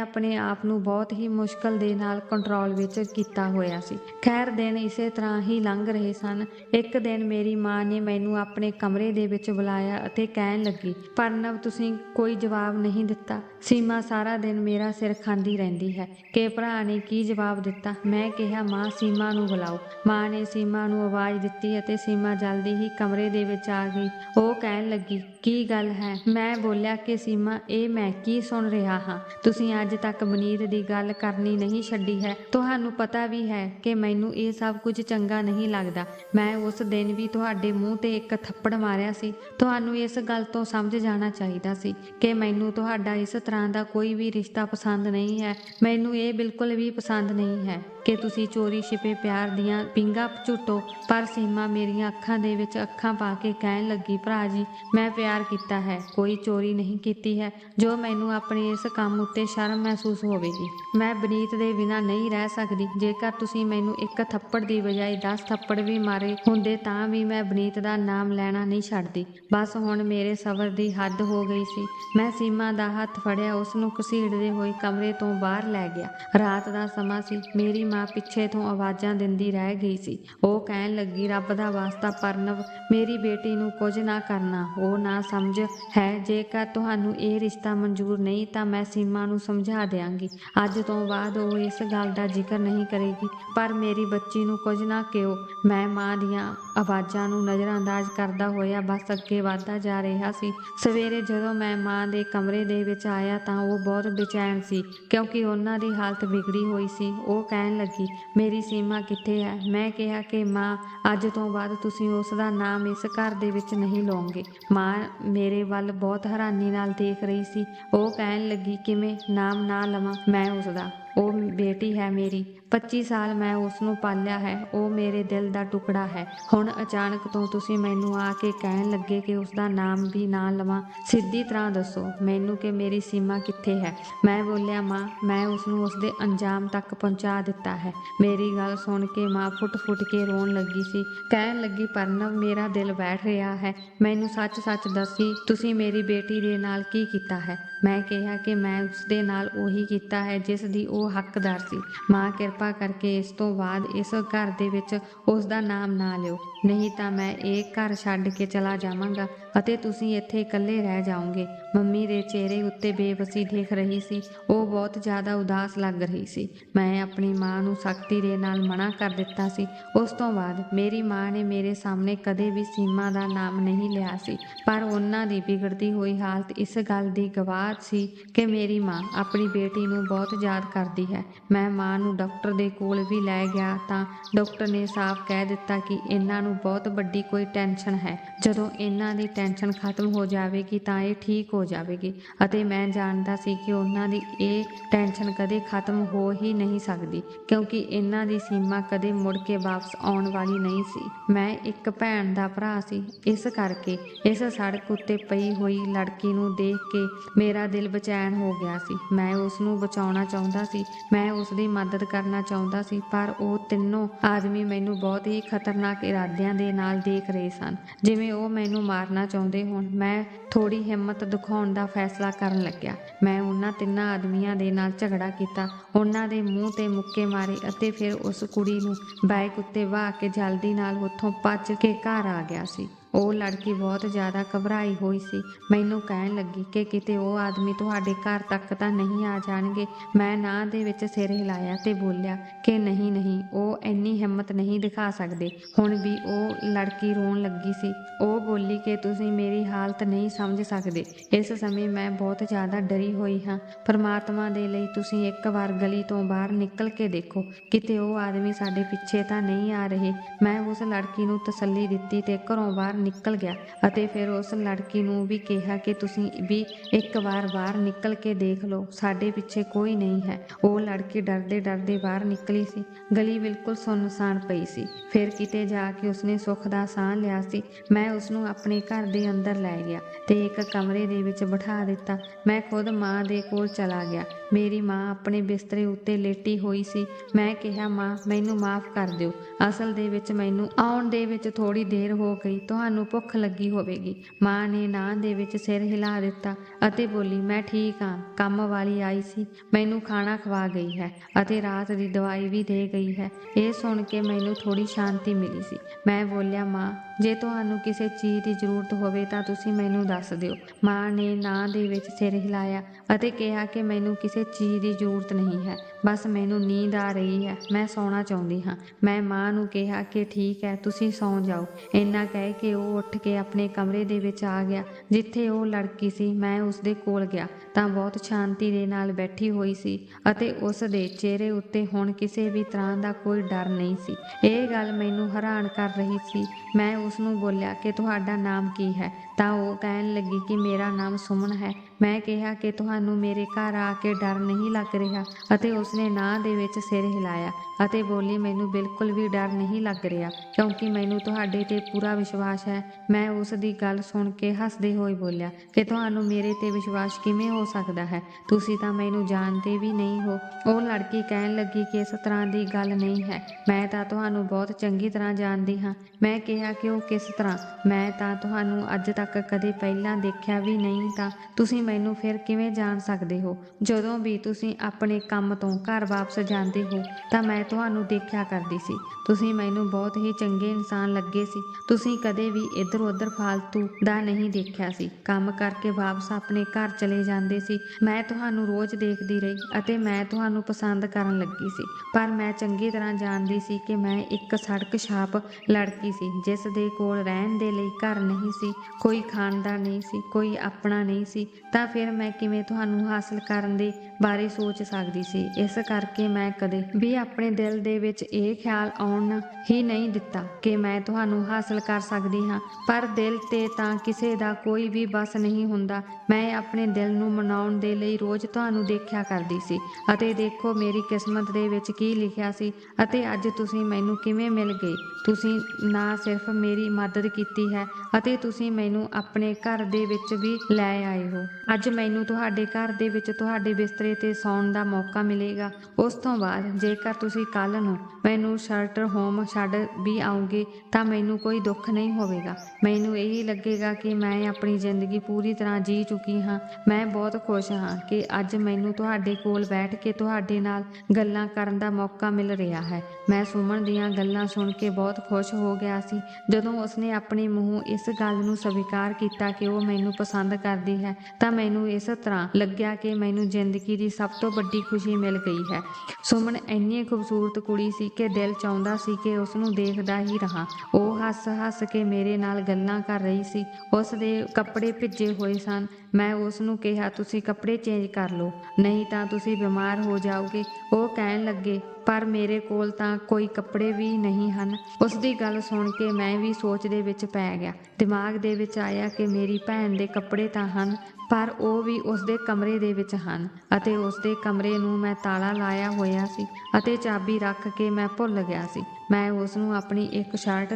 ਆਪਣੇ ਆਪ ਨੂੰ ਬਹੁਤ ਹੀ ਮੁਸ਼ਕਲ ਦੇ ਨਾਲ ਕੰਟਰੋਲ ਵਿੱਚ ਕੀਤਾ ਹੋਇਆ ਸੀ। ਖੈਰ, ਦਿਨ ਇਸੇ ਤਰ੍ਹਾਂ ਹੀ ਲੰਘ ਰਹੇ ਸਨ। ਇੱਕ ਦਿਨ ਮੇਰੀ ਮਾਂ ਨੇ ਮੈਨੂੰ ਆਪਣੇ ਕਮਰੇ ਦੇ ਵਿੱਚ ਬੁਲਾਇਆ ਅਤੇ ਕਹਿਣ ਲੱਗੀ, ਪਰਨਵ, ਤੁਸੀਂ ਕੋਈ ਜਵਾਬ ਨਹੀਂ ਦਿੱਤਾ। ਸੀਮਾ ਸਾਰਾ ਦਿਨ ਮੇਰਾ ਸਿਰ ਖਾਂਦੀ ਰਹਿੰਦੀ ਹੈ। ਕਿ ਭਰਾ ਨੇ ਕੀ ਜਵਾਬ ਦਿੱਤਾ? ਮੈਂ ਕਿਹਾ, ਮਾਂ, ਸੀਮਾ ਨੂੰ ਬੁਲਾਓ। ਮਾਂ ਨੇ ਸੀਮਾ ਨੂੰ ਆਵਾਜ਼ ਦਿੱਤੀ ਅਤੇ ਸੀਮਾ ਜਲਦੀ ਹੀ ਕਮਰੇ ਦੇ ਵਿੱਚ ਆ ਗਈ। ਉਹ ਕਹਿਣ ਲੱਗੀ, ਕੀ ਗੱਲ ਹੈ? ਮੈਂ ਬੋਲਿਆ ਕਿ, ਸੀਮਾ, ਇਹ ਮੈਂ ਕੀ ਸੁਣ ਰਿਹਾ ਹਾਂ? ਤੁਸੀਂ ਅੱਜ ਤੱਕ ਮਨੀਤ ਦੀ ਗੱਲ ਕਰਨੀ ਨਹੀਂ ਛੱਡੀ ਹੈ। ਤੁਹਾਨੂੰ ਪਤਾ ਵੀ ਹੈ ਕਿ ਮੈਨੂੰ ਇਹ ਸਭ ਕੁਝ ਚੰਗਾ ਨਹੀਂ ਲੱਗਦਾ। ਮੈਂ ਉਸ ਦਿਨ ਵੀ ਤੁਹਾਡੇ ਮੂੰਹ ਤੇ ਇੱਕ ਥੱਪੜ ਮਾਰਿਆ ਸੀ। ਤੁਹਾਨੂੰ ਇਸ ਗੱਲ ਤੋਂ ਸਮਝ ਜਾਣਾ ਚਾਹੀਦਾ ਸੀ ਕਿ ਮੈਨੂੰ ਤੁਹਾਡਾ ਇਸ ਤਰ੍ਹਾਂ ਦਾ ਕੋਈ ਵੀ ਰਿਸ਼ਤਾ ਪਸੰਦ ਪਸੰਦ ਨਹੀਂ ਹੈ। ਮੈਨੂੰ ਇਹ ਬਿਲਕੁਲ ਵੀ ਪਸੰਦ ਨਹੀਂ ਹੈ। ਕਿ ਤੁਸੀਂ ਚੋਰੀ ਛਿਪੇ ਪਿਆਰ ਦੀਆਂ ਪਿੰਗਾ ਝੁੱਟੋ, ਪਰ ਸੀਮਾ ਮੇਰੀਆਂ ਅੱਖਾਂ ਦੇ ਵਿੱਚ ਅੱਖਾਂ ਪਾ ਕੇ ਕਹਿਣ ਲੱਗੀ, ਭਰਾ ਜੀ, ਮੈਂ ਪਿਆਰ ਕੀਤਾ ਹੈ, ਕੋਈ ਚੋਰੀ ਨਹੀਂ ਕੀਤੀ ਹੈ। ਜੋ ਮੈਨੂੰ ਆਪਣੇ ਇਸ ਕੰਮ ਉੱਤੇ ਸ਼ਰਮ ਮਹਿਸੂਸ ਹੋਵੇਗੀ, ਮੈਂ ਬਨੀਤ ਦੇ ਬਿਨਾਂ ਨਹੀਂ ਰਹਿ ਸਕਦੀ। ਜੇਕਰ ਤੁਸੀਂ ਮੈਨੂੰ ਇੱਕ ਥੱਪੜ ਦੀ ਬਜਾਏ 10 ਥੱਪੜ ਵੀ ਮਾਰੇ ਹੁੰਦੇ ਤਾਂ ਵੀ ਮੈਂ ਬਨੀਤ ਦਾ ਨਾਮ ਲੈਣਾ ਨਹੀਂ ਛੱਡਦੀ। ਬਸ ਹੁਣ ਮੇਰੇ ਸਬਰ ਦੀ ਹੱਦ ਹੋ ਗਈ ਸੀ। ਮੈਂ ਸੀਮਾ ਦਾ ਹੱਥ ਫੜਿਆ, ਉਸ ਨੂੰ ਘਸੀੜਦੇ ਹੋਏ ਕਮਰੇ ਤੋਂ ਬਾਹਰ ਲੈ ਗਿਆ। ਰਾਤ ਦਾ ਸਮਾਂ ਸੀ। ਮੇਰੀ ਮਾਂ ਪਿੱਛੇ ਤੋਂ ਆਵਾਜ਼ਾਂ ਦਿੰਦੀ ਰਹਿ ਗਈ ਸੀ। ਉਹ ਕਹਿਣ ਲੱਗੀ, ਰੱਬ ਦਾ ਵਾਸਤਾ ਪਰਨਵ, ਮੇਰੀ ਬੇਟੀ ਨੂੰ ਕੁਝ ਨਾ ਕਰਨਾ। ਉਹ ਨਾ ਸਮਝ ਹੈ, ਜੇਕਰ ਤੁਹਾਨੂੰ ਇਹ ਰਿਸ਼ਤਾ ਮਨਜ਼ੂਰ ਨਹੀਂ ਤਾਂ ਮੈਂ ਸੀਮਾ ਨੂੰ ਸਮਝਾ ਦਿਆਂਗੀ। ਅੱਜ ਤੋਂ ਬਾਅਦ ਉਹ ਇਸ ਗੱਲ ਦਾ ਜ਼ਿਕਰ ਨਹੀਂ ਕਰੇਗੀ, ਪਰ ਮੇਰੀ ਬੱਚੀ ਨੂੰ ਕੁਝ ਨਾ ਕਿਓ ਮੈਂ ਮਾਂ ਦੀਆਂ ਆਵਾਜ਼ਾਂ ਨੂੰ ਨਜ਼ਰਅੰਦਾਜ਼ ਕਰਦਾ ਹੋਇਆ ਬਸ ਅੱਗੇ ਵਧਦਾ ਜਾ ਰਿਹਾ ਸੀ। ਸਵੇਰੇ ਜਦੋਂ ਮੈਂ ਮਾਂ ਦੇ ਕਮਰੇ ਦੇ ਵਿੱਚ ਆਇਆ ਤਾਂ ਉਹ ਬਹੁਤ ਬੇਚੈਨ ਸੀ, ਕਿਉਂਕਿ ਉਹਨਾਂ ਦੀ ਹਾਲਤ ਵਿਗੜੀ ਹੋਈ ਸੀ। ਉਹ ਕਹਿਣ ਲੱਗੀ, ਮੇਰੀ ਸੀਮਾ ਕਿੱਥੇ ਹੈ? ਮੈਂ ਕਿਹਾ ਕਿ, ਮਾਂ, ਅੱਜ ਤੋਂ ਬਾਅਦ ਤੁਸੀਂ ਉਸ ਦਾ ਨਾਮ ਇਸ ਘਰ ਦੇ ਵਿੱਚ ਨਹੀਂ ਲਓਗੇ। ਮਾਂ ਮੇਰੇ ਵੱਲ ਬਹੁਤ ਹੈਰਾਨੀ ਨਾਲ ਦੇਖ ਰਹੀ ਸੀ। ਉਹ ਕਹਿਣ ਲੱਗੀ, ਕਿਵੇਂ? ਨਾਮ ਨਾ ਲਵਾਂ ਮੈਂ ਉਸ ਦਾ। ਉਹ ਬੇਟੀ ਹੈ ਮੇਰੀ 25 ਸਾਲ ਮੈਂ ਉਸ ਨੂੰ ਪਾਲਿਆ ਹੈ, ਉਹ ਮੇਰੇ ਦਿਲ ਦਾ ਟੁਕੜਾ ਹੈ। ਹੁਣ ਅਚਾਨਕ ਤੋਂ ਤੁਸੀਂ ਮੈਨੂੰ ਆ ਕੇ ਕਹਿਣ ਲੱਗੇ ਕਿ ਉਸ ਦਾ ਨਾਮ ਵੀ ਨਾ ਲਵਾਂ, ਸਿੱਧੀ ਤਰ੍ਹਾਂ ਦੱਸੋ, ਮੈਨੂੰ ਕਿ ਮੇਰੀ ਸੀਮਾ ਕਿੱਥੇ ਹੈ? ਮੈਂ ਬੋਲਿਆ, ਮਾਂ, ਮੈਂ ਉਸ ਨੂੰ ਉਸ ਦੇ ਅੰਜਾਮ ਤੱਕ ਪਹੁੰਚਾ ਦਿੱਤਾ ਹੈ। ਮੇਰੀ ਗੱਲ ਸੁਣ ਕੇ ਮਾਂ ਫੁੱਟ-ਫੁੱਟ ਕੇ ਰੋਣ ਲੱਗੀ ਸੀ। ਕਹਿਣ ਲੱਗੀ, ਪਰਨਵ, ਮੇਰਾ ਦਿਲ ਬੈਠ ਰਿਹਾ ਹੈ। ਮੈਨੂੰ ਸੱਚ-ਸੱਚ ਦੱਸੀ ਤੁਸੀਂ ਮੇਰੀ ਬੇਟੀ ਦੇ ਨਾਲ ਕੀ ਕੀਤਾ ਹੈ? ਮੈਂ ਕਿਹਾ ਕਿ ਮੈਂ ਉਸ ਦੇ ਨਾਲ ਉਹੀ ਕੀਤਾ ਹੈ, ਜਿਸ ਦੀ ਉਹ ਹੱਕਦਾਰ ਸੀ। ਮਾਂ ਕਿਰਪਾ ਕਰਕੇ ਇਸ ਤੋਂ ਬਾਅਦ ਇਸ ਘਰ ਦੇ ਵਿੱਚ ਉਸ ਦਾ ਨਾਮ ਨਾ ਲਿਓ। ਨਹੀਂ ਤਾਂ ਮੈਂ ਇਹ ਘਰ ਛੱਡ ਕੇ ਚਲਾ ਜਾਵਾਂਗਾ ਅਤੇ ਤੁਸੀਂ ਇੱਥੇ ਇਕੱਲੇ ਰਹਿ ਜਾਓਗੇ। ਮੰਮੀ ਦੇ ਚਿਹਰੇ ਉੱਤੇ ਬੇਬਸੀ ਦੇਖ ਰਹੀ ਸੀ। ਉਹ ਬਹੁਤ ਜ਼ਿਆਦਾ ਉਦਾਸ ਲੱਗ ਰਹੀ ਸੀ। ਮੈਂ ਆਪਣੀ ਮਾਂ ਨੂੰ ਸਖਤੀ ਦੇ ਨਾਲ ਮਨਾ ਕਰ ਦਿੱਤਾ ਸੀ। ਉਸ ਤੋਂ ਬਾਅਦ ਮੇਰੀ ਮਾਂ ਨੇ ਮੇਰੇ ਸਾਹਮਣੇ ਕਦੇ ਵੀ ਸੀਮਾ ਦਾ ਨਾਮ ਨਹੀਂ ਲਿਆ ਸੀ। ਪਰ ਉਹਨਾਂ ਦੀ ਵਿਗੜਦੀ ਹੋਈ ਹਾਲਤ ਇਸ ਗੱਲ ਦੀ ਗਵਾਹ ਸੀ ਕਿ ਮੇਰੀ ਮਾਂ ਆਪਣੀ ਬੇਟੀ ਨੂੰ ਬਹੁਤ ਯਾਦ ਕਰਦੀ ਹੈ। ਮੈਂ ਮਾਂ ਨੂੰ ਡਾਕਟਰ ਦੇ ਕੋਲ ਵੀ ਲੈ ਗਿਆ ਤਾਂ ਡਾਕਟਰ ਨੇ ਸਾਫ਼ ਕਹਿ ਦਿੱਤਾ ਕਿ ਇਹਨਾਂ ਨੂੰ ਬਹੁਤ ਵੱਡੀ ਕੋਈ ਟੈਨਸ਼ਨ ਹੈ। ਜਦੋਂ ਇਹਨਾਂ ਦੀ ਟੈਨਸ਼ਨ ਖਤਮ ਹੋ ਜਾਵੇਗੀ ਤਾਂ ਇਹ ਠੀਕ ਹੋ ਜਾਵੇਗੀ ਅਤੇ ਮੈਂ ਜਾਣਦਾ ਸੀ ਕਿ ਉਹਨਾਂ ਦੀ ਇਹ ਟੈਨਸ਼ਨ ਕਦੇ ਖਤਮ ਹੋ ਹੀ ਨਹੀਂ ਸਕਦੀ, ਕਿਉਂਕਿ ਇਹਨਾਂ ਦੀ ਸੀਮਾ ਕਦੇ ਮੁੜ ਕੇ ਵਾਪਸ ਆਉਣ ਵਾਲੀ ਨਹੀਂ ਸੀ। ਮੈਂ ਇੱਕ ਭੈਣ ਦਾ ਭਰਾ ਸੀ। ਇਸ ਕਰਕੇ ਇਸ ਸੜਕ ਉੱਤੇ ਪਈ ਹੋਈ ਲੜਕੀ ਨੂੰ ਦੇਖ ਕੇ ਮੇਰਾ ਦਿਲ ਬਚੈਨ ਹੋ ਗਿਆ ਸੀ। ਮੈਂ ਉਸ ਨੂੰ ਬਚਾਉਣਾ ਚਾਹੁੰਦਾ ਸੀ। ਮੈਂ ਉਸ ਦੀ ਮਦਦ ਕਰਨਾ ਚਾਹੁੰਦਾ ਸੀ, ਪਰ ਉਹ ਤਿੰਨੋਂ ਆਦਮੀ ਮੈਨੂੰ ਬਹੁਤ ਹੀ ਖਤਰਨਾਕ ਇਰਾਦਿਆਂ ਦੇ ਨਾਲ ਦੇਖ ਰਹੇ ਸਨ। ਜਿਵੇਂ ਉਹ ਮੈਨੂੰ ਮਾਰਨਾ ਚਾਹੁੰਦੇ ਹੋਣ, ਮੈਂ ਥੋੜੀ ਹਿੰਮਤ ਦਿਖਾਉਣ ਦਾ ਫੈਸਲਾ ਕਰਨ ਲੱਗਿਆ। ਮੈਂ ਉਹਨਾਂ ਤਿੰਨਾਂ ਆਦਮੀਆਂ ਦੇ ਨਾਲ ਝਗੜਾ ਕੀਤਾ, ਉਹਨਾਂ ਦੇ ਮੂੰਹ ਤੇ ਮੁੱਕੇ ਮਾਰੇ ਅਤੇ ਫਿਰ ਉਸ ਕੁੜੀ ਨੂੰ ਬਾਈਕ ਉੱਤੇ ਵਾਹ ਕੇ ਜਲਦੀ ਨਾਲ ਉੱਥੋਂ ਭੱਜ ਕੇ ਘਰ ਆ ਗਿਆ ਸੀ। ਉਹ ਲੜਕੀ ਬਹੁਤ ਜ਼ਿਆਦਾ ਘਬਰਾਈ ਹੋਈ ਸੀ। ਮੈਨੂੰ ਕਹਿਣ ਲੱਗੀ ਕਿ ਕਿਤੇ ਉਹ ਆਦਮੀ ਤੁਹਾਡੇ ਘਰ ਤੱਕ ਤਾਂ ਨਹੀਂ ਆ ਜਾਣਗੇ। ਮੈਂ ਨਾਂ ਦੇ ਵਿੱਚ ਸਿਰ ਹਿਲਾਇਆ ਤੇ ਬੋਲਿਆ ਕਿ ਨਹੀਂ ਨਹੀਂ, ਉਹ ਇੰਨੀ ਹਿੰਮਤ ਨਹੀਂ ਦਿਖਾ ਸਕਦੇ। ਹੁਣ ਵੀ ਉਹ ਲੜਕੀ ਰੋਣ ਲੱਗੀ ਸੀ। ਉਹ ਬੋਲੀ ਕਿ ਤੁਸੀਂ ਮੇਰੀ ਹਾਲਤ ਨਹੀਂ ਸਮਝ ਸਕਦੇ। ਇਸ ਸਮੇਂ ਮੈਂ ਬਹੁਤ ਜ਼ਿਆਦਾ ਡਰੀ ਹੋਈ ਹਾਂ। ਪਰਮਾਤਮਾ ਦੇ ਲਈ ਤੁਸੀਂ ਇੱਕ ਵਾਰ ਗਲੀ ਤੋਂ ਬਾਹਰ ਨਿਕਲ ਕੇ ਦੇਖੋ। ਕਿਤੇ ਉਹ ਆਦਮੀ ਸਾਡੇ ਪਿੱਛੇ ਤਾਂ ਨਹੀਂ ਆ ਰਹੇ। ਮੈਂ ਉਸ ਲੜਕੀ ਨੂੰ ਤਸੱਲੀ ਦਿੱਤੀ ਤੇ ਘਰੋਂ ਬਾਹਰ ਨਿਕਲ ਗਿਆ ਅਤੇ ਫਿਰ ਉਸ ਲੜਕੀ ਨੂੰ ਵੀ ਕਿਹਾ ਕਿ ਤੁਸੀਂ ਵੀ ਇੱਕ ਵਾਰ ਬਾਹਰ ਨਿਕਲ ਕੇ ਦੇਖ ਲਓ, ਸਾਡੇ ਪਿੱਛੇ ਕੋਈ ਨਹੀਂ ਹੈ। ਉਹ ਲੜਕੀ ਡਰਦੇ ਡਰਦੇ ਬਾਹਰ ਨਿਕਲੀ ਸੀ। ਗਲੀ ਬਿਲਕੁਲ ਸੁੰਨਸਾਨ ਪਈ ਸੀ। ਫਿਰ ਕਿਤੇ ਜਾ ਕੇ ਉਸਨੇ ਸੁੱਖ ਦਾ ਸਾਹ ਲਿਆ ਸੀ। ਮੈਂ ਉਸ ਨੂੰ ਆਪਣੇ ਘਰ ਦੇ ਅੰਦਰ ਲੈ ਗਿਆ ਤੇ ਇੱਕ ਕਮਰੇ ਦੇ ਵਿੱਚ ਬਿਠਾ ਦਿੱਤਾ। ਮੈਂ ਖੁਦ ਮਾਂ ਦੇ ਕੋਲ ਚਲਾ ਗਿਆ। ਮੇਰੀ ਮਾਂ ਆਪਣੇ ਬਿਸਤਰੇ ਉੱਤੇ ਲੇਟੀ ਹੋਈ ਸੀ। ਮੈਂ ਕਿਹਾ, ਮਾਂ, ਮੈਨੂੰ ਮਾਫ ਕਰ ਦਿਓ। ਅਸਲ ਦੇ ਵਿੱਚ ਮੈਨੂੰ ਆਉਣ ਦੇ ਵਿੱਚ ਥੋੜੀ ਦੇਰ ਹੋ ਗਈ। ਤੁਹਾਨੂੰ ਭੁੱਖ ਲੱਗੀ ਹੋਵੇਗੀ। ਮਾਂ ਨੇ ਨਾਂ ਦੇ ਵਿੱਚ ਸਿਰ ਹਿਲਾ ਦਿੱਤਾ ਅਤੇ ਬੋਲੀ, ਮੈਂ ਠੀਕ ਹਾਂ, ਕੰਮ ਵਾਲੀ ਆਈ ਸੀ, ਮੈਨੂੰ ਖਾਣਾ ਖਵਾ ਗਈ ਹੈ ਅਤੇ ਰਾਤ ਦੀ ਦਵਾਈ ਵੀ ਦੇ ਗਈ ਹੈ। ਇਹ ਸੁਣ ਕੇ ਮੈਨੂੰ ਥੋੜੀ ਸ਼ਾਂਤੀ ਮਿਲੀ ਸੀ। ਮੈਂ ਬੋਲਿਆ, ਮਾਂ ਜੇ ਤੁਹਾਨੂੰ ਕਿਸੇ ਚੀਜ਼ ਦੀ ਜ਼ਰੂਰਤ ਹੋਵੇ ਤਾਂ ਤੁਸੀਂ ਮੈਨੂੰ ਦੱਸ ਦਿਓ। ਮਾਂ ਨੇ ਨਾਂ ਦੇ ਵਿੱਚ ਸਿਰ ਹਿਲਾਇਆ ਅਤੇ ਕਿਹਾ ਕਿ ਮੈਨੂੰ ਕਿਸੇ ਚੀਜ਼ ਦੀ ਜ਼ਰੂਰਤ ਨਹੀਂ ਹੈ। ਬਸ ਮੈਨੂੰ ਨੀਂਦ ਆ ਰਹੀ ਹੈ। ਮੈਂ ਸੌਣਾ ਚਾਹੁੰਦੀ ਹਾਂ। ਮੈਂ ਮਾਂ ਨੂੰ ਕਿਹਾ ਕਿ ਠੀਕ ਹੈ, ਤੁਸੀਂ ਸੌਂ ਜਾਓ। ਇੰਨਾ ਕਹਿ ਕੇ ਉਹ ਉੱਠ ਕੇ ਆਪਣੇ ਕਮਰੇ ਦੇ ਵਿੱਚ ਆ ਗਿਆ, ਜਿੱਥੇ ਉਹ ਲੜਕੀ ਸੀ। ਮੈਂ ਉਸ ਦੇ ਕੋਲ ਗਿਆ ਤਾਂ ਬਹੁਤ ਸ਼ਾਂਤੀ ਦੇ ਨਾਲ ਬੈਠੀ ਹੋਈ ਸੀ ਅਤੇ ਉਸ ਦੇ ਚਿਹਰੇ ਉੱਤੇ ਹੁਣ ਕਿਸੇ ਵੀ ਤਰ੍ਹਾਂ ਦਾ ਕੋਈ ਡਰ ਨਹੀਂ ਸੀ। ਇਹ ਗੱਲ ਮੈਨੂੰ ਹੈਰਾਨ ਕਰ ਰਹੀ ਸੀ। ਮੈਂ ਉਸ ਨੂੰ ਬੋਲਿਆ ਕਿ ਤੁਹਾਡਾ ਨਾਮ ਕੀ ਹੈ? ਤਾਂ ਉਹ ਕਹਿਣ ਲੱਗੀ ਕਿ ਮੇਰਾ ਨਾਮ ਸੁਮਨ ਹੈ। ਮੈਂ ਕਿਹਾ ਕਿ ਤੁਹਾਨੂੰ ਮੇਰੇ ਘਰ ਆ ਕੇ ਡਰ ਨਹੀਂ ਲੱਗ ਰਿਹਾ ਅਤੇ ਉਸਨੇ ਨਾਂ ਦੇ ਵਿੱਚ ਸਿਰ ਹਿਲਾਇਆ ਅਤੇ ਬੋਲੀ, ਮੈਨੂੰ ਬਿਲਕੁਲ ਵੀ ਡਰ ਨਹੀਂ ਲੱਗ ਰਿਹਾ, ਕਿਉਂਕਿ ਮੈਨੂੰ ਤੁਹਾਡੇ ਤੇ ਪੂਰਾ ਵਿਸ਼ਵਾਸ ਹੈ। ਮੈਂ ਉਸ ਦੀ ਗੱਲ ਸੁਣ ਕੇ ਹੱਸਦੇ ਹੋਏ ਬੋਲਿਆ, ਕਿ ਤੁਹਾਨੂੰ ਮੇਰੇ ਤੇ ਵਿਸ਼ਵਾਸ ਕਿਵੇਂ ਹੋ ਸਕਦਾ ਹੈ? ਤੁਸੀਂ ਤਾਂ ਮੈਨੂੰ ਜਾਣਦੇ ਵੀ ਨਹੀਂ ਹੋ। ਉਹ ਲੜਕੀ ਕਹਿਣ ਲੱਗੀ ਕਿ ਇਸ ਤਰ੍ਹਾਂ ਦੀ ਗੱਲ ਨਹੀਂ ਹੈ। ਮੈਂ ਤਾਂ ਤੁਹਾਨੂੰ ਬਹੁਤ ਚੰਗੀ ਤਰ੍ਹਾਂ ਜਾਣਦੀ ਹਾਂ। ਮੈਂ ਕਿਹਾ ਕਿ ਉਹ ਕਿਸ ਤਰ੍ਹਾਂ? ਮੈਂ ਤਾਂ ਤੁਹਾਨੂੰ ਅੱਜ ਤੱਕ ਕਦੇ ਪਹਿਲਾਂ ਦੇਖਿਆ ਵੀ ਨਹੀਂ ਤਾਂ ਤੁਸੀਂ ਮੈਨੂੰ ਫਿਰ ਕਿਵੇਂ ਜਾਣ ਸਕਦੇ ਹੋ? ਜਦੋਂ ਵੀ ਤੁਸੀਂ ਆਪਣੇ ਕੰਮ ਤੋਂ ਘਰ ਵਾਪਸ ਜਾਂਦੇ ਹੋ, ਤਾਂ ਮੈਂ ਤੁਹਾਨੂੰ ਦੇਖਿਆ ਕਰਦੀ ਸੀ। ਤੁਸੀਂ ਮੈਨੂੰ ਬਹੁਤ ਹੀ ਚੰਗੇ ਇਨਸਾਨ ਲੱਗੇ ਸੀ। ਤੁਸੀਂ ਕਦੇ ਵੀ ਇੱਧਰ ਉੱਧਰ ਫਾਲਤੂ ਦਾ ਨਹੀਂ ਦੇਖਿਆ ਸੀ। ਕੰਮ ਕਰਕੇ ਵਾਪਸ ਆਪਣੇ ਘਰ ਚਲੇ ਜਾਂਦੇ ਸੀ। ਮੈਂ ਤੁਹਾਨੂੰ ਰੋਜ਼ ਦੇਖਦੀ ਰਹੀ ਅਤੇ ਮੈਂ ਤੁਹਾਨੂੰ ਪਸੰਦ ਕਰਨ ਲੱਗੀ ਸੀ। ਪਰ ਮੈਂ ਚੰਗੀ ਤਰ੍ਹਾਂ ਜਾਣਦੀ ਸੀ ਕਿ ਮੈਂ ਇੱਕ ਸੜਕ ਛਾਪ ਲੜਕੀ ਸੀ, ਜਿਸ ਦੇ ਕੋਲ ਰਹਿਣ ਦੇ ਲਈ ਘਰ ਨਹੀਂ ਸੀ, ਕੋਈ ਖਾਨਦਾਨ ਨਹੀਂ ਸੀ, ਕੋਈ ਆਪਣਾ ਨਹੀਂ ਸੀ। ਤਾਂ ਫਿਰ ਮੈਂ ਕਿਵੇਂ ਤੁਹਾਨੂੰ ਹਾਸਲ ਕਰਨ ਦੇ ਬਾਰੇ ਸੋਚ ਸਕਦੀ ਸੀ? ਇਸ ਕਰਕੇ ਮੈਂ ਕਦੇ ਵੀ ਆਪਣੇ ਦਿਲ ਦੇ ਵਿੱਚ ਇਹ ਖਿਆਲ ਆਉਣ ਹੀ ਨਹੀਂ ਦਿੱਤਾ ਕਿ ਮੈਂ ਤੁਹਾਨੂੰ ਹਾਸਲ ਕਰ ਸਕਦੀ ਹਾਂ। ਪਰ ਦਿਲ ਤੇ ਤਾਂ ਕਿਸੇ ਦਾ ਕੋਈ ਵੀ ਬਸ ਨਹੀਂ ਹੁੰਦਾ। ਮੈਂ ਆਪਣੇ ਦਿਲ ਨੂੰ ਮਨਾਉਣ ਦੇ ਲਈ ਰੋਜ਼ ਤੁਹਾਨੂੰ ਦੇਖਿਆ ਕਰਦੀ ਸੀ। ਅਤੇ ਦੇਖੋ ਮੇਰੀ ਕਿਸਮਤ ਦੇ ਵਿੱਚ ਕੀ ਲਿਖਿਆ ਸੀ? ਅਤੇ ਅੱਜ ਤੁਸੀਂ ਮੈਨੂੰ ਕਿਵੇਂ ਮਿਲ ਗਏ? ਤੁਸੀਂ ਨਾ ਸਿਰਫ ਮੇਰੀ ਮਦਦ ਕੀਤੀ ਹੈ ਅਤੇ ਤੁਸੀਂ ਮੈਨੂੰ ਆਪਣੇ ਘਰ ਦੇ ਵਿੱਚ ਵੀ ਲੈ ਆਏ ਹੋ। ਅੱਜ ਮੈਨੂੰ ਤੁਹਾਡੇ ਘਰ ਦੇ ਵਿੱਚ ਤੁਹਾਡੇ ਬਿਸਤਰੇ ਤੇ ਸੌਣ ਦਾ ਮੌਕਾ ਮਿਲੇਗਾ। ਉਸ ਤੋਂ ਬਾਅਦ ਜੇਕਰ ਤੁਸੀਂ ਕੱਲ ਨੂੰ ਮੈਨੂੰ ਸ਼ਰਟਰ ਹੋਮ ਛੱਡ ਵੀ ਆਉਂਗੇ ਤਾਂ ਮੈਨੂੰ ਕੋਈ ਦੁੱਖ ਨਹੀਂ ਹੋਵੇਗਾ। ਮੈਨੂੰ ਇਹੀ ਲੱਗੇਗਾ ਕਿ ਮੈਂ ਆਪਣੀ ਜ਼ਿੰਦਗੀ ਪੂਰੀ ਤਰ੍ਹਾਂ ਜੀ ਚੁੱਕੀ ਹਾਂ। ਮੈਂ ਬਹੁਤ ਖੁਸ਼ ਹਾਂ ਕਿ ਅੱਜ ਮੈਨੂੰ ਤੁਹਾਡੇ ਕੋਲ ਬੈਠ ਕੇ ਤੁਹਾਡੇ ਨਾਲ ਗੱਲਾਂ ਕਰਨ ਦਾ ਮੌਕਾ ਮਿਲ ਰਿਹਾ ਹੈ। ਮੈਂ ਸੁਮਨ ਦੀਆਂ ਗੱਲਾਂ ਸੁਣ ਕੇ ਬਹੁਤ ਖੁਸ਼ ਹੋ ਗਿਆ ਸੀ। ਜਦੋਂ ਉਸਨੇ ਆਪਣੇ ਮੂੰਹੋਂ ਇਸ ਗੱਲ ਨੂੰ ਸਵੀਕਾਰ ਕੀਤਾ ਕਿ ਉਹ ਮੈਨੂੰ ਪਸੰਦ ਕਰਦੀ ਹੈ, ਤਾਂ ਮੈਨੂੰ ਇਸ ਤਰ੍ਹਾਂ ਲੱਗਿਆ ਕਿ ਮੈਨੂੰ ਜ਼ਿੰਦਗੀ ਦੀ ਸਭ ਤੋਂ ਵੱਡੀ ਖੁਸ਼ੀ ਮਿਲ ਗਈ ਹੈ। ਸੁਮਨ ਇੰਨੀ ਖੂਬਸੂਰਤ ਕੁੜੀ ਸੀ ਕਿ ਦਿਲ ਚਾਹੁੰਦਾ ਸੀ ਕਿ ਉਸ ਨੂੰ ਦੇਖਦਾ ਹੀ ਰਹਾ। ਉਹ ਹੱਸ-ਹੱਸ ਕੇ ਮੇਰੇ ਨਾਲ ਗੱਲਾਂ ਕਰ ਰਹੀ ਸੀ। ਉਸ ਦੇ ਕੱਪੜੇ ਭਿੱਜੇ ਹੋਏ ਸਨ। ਮੈਂ ਉਸ ਨੂੰ ਕਿਹਾ, ਤੁਸੀਂ ਕੱਪੜੇ ਚੇਂਜ ਕਰ ਲਓ, ਨਹੀਂ ਤਾਂ ਤੁਸੀਂ ਬਿਮਾਰ ਹੋ ਜਾਓਗੇ। ਉਹ ਕਹਿਣ ਲੱਗੇ, ਪਰ ਮੇਰੇ ਕੋਲ ਤਾਂ ਕੋਈ ਕੱਪੜੇ ਵੀ ਨਹੀਂ ਹਨ। ਉਸ ਦੀ ਗੱਲ ਸੁਣ ਕੇ ਮੈਂ ਵੀ ਸੋਚ ਦੇ ਵਿੱਚ ਪੈ ਗਿਆ। ਦਿਮਾਗ ਦੇ ਵਿੱਚ ਆਇਆ ਕਿ ਮੇਰੀ ਭੈਣ ਦੇ ਕੱਪੜੇ ਤਾਂ ਹਨ, ਪਰ ਉਹ ਵੀ ਉਸ ਦੇ ਕਮਰੇ ਦੇ ਵਿੱਚ ਹਨ ਅਤੇ ਉਸ ਦੇ ਕਮਰੇ ਨੂੰ ਮੈਂ ਤਾਲਾ ਲਾਇਆ ਹੋਇਆ ਸੀ ਅਤੇ ਚਾਬੀ ਰੱਖ ਕੇ ਮੈਂ ਭੁੱਲ ਗਿਆ ਸੀ। ਮੈਂ ਉਸ ਨੂੰ ਆਪਣੀ ਇੱਕ ਸ਼ਰਟ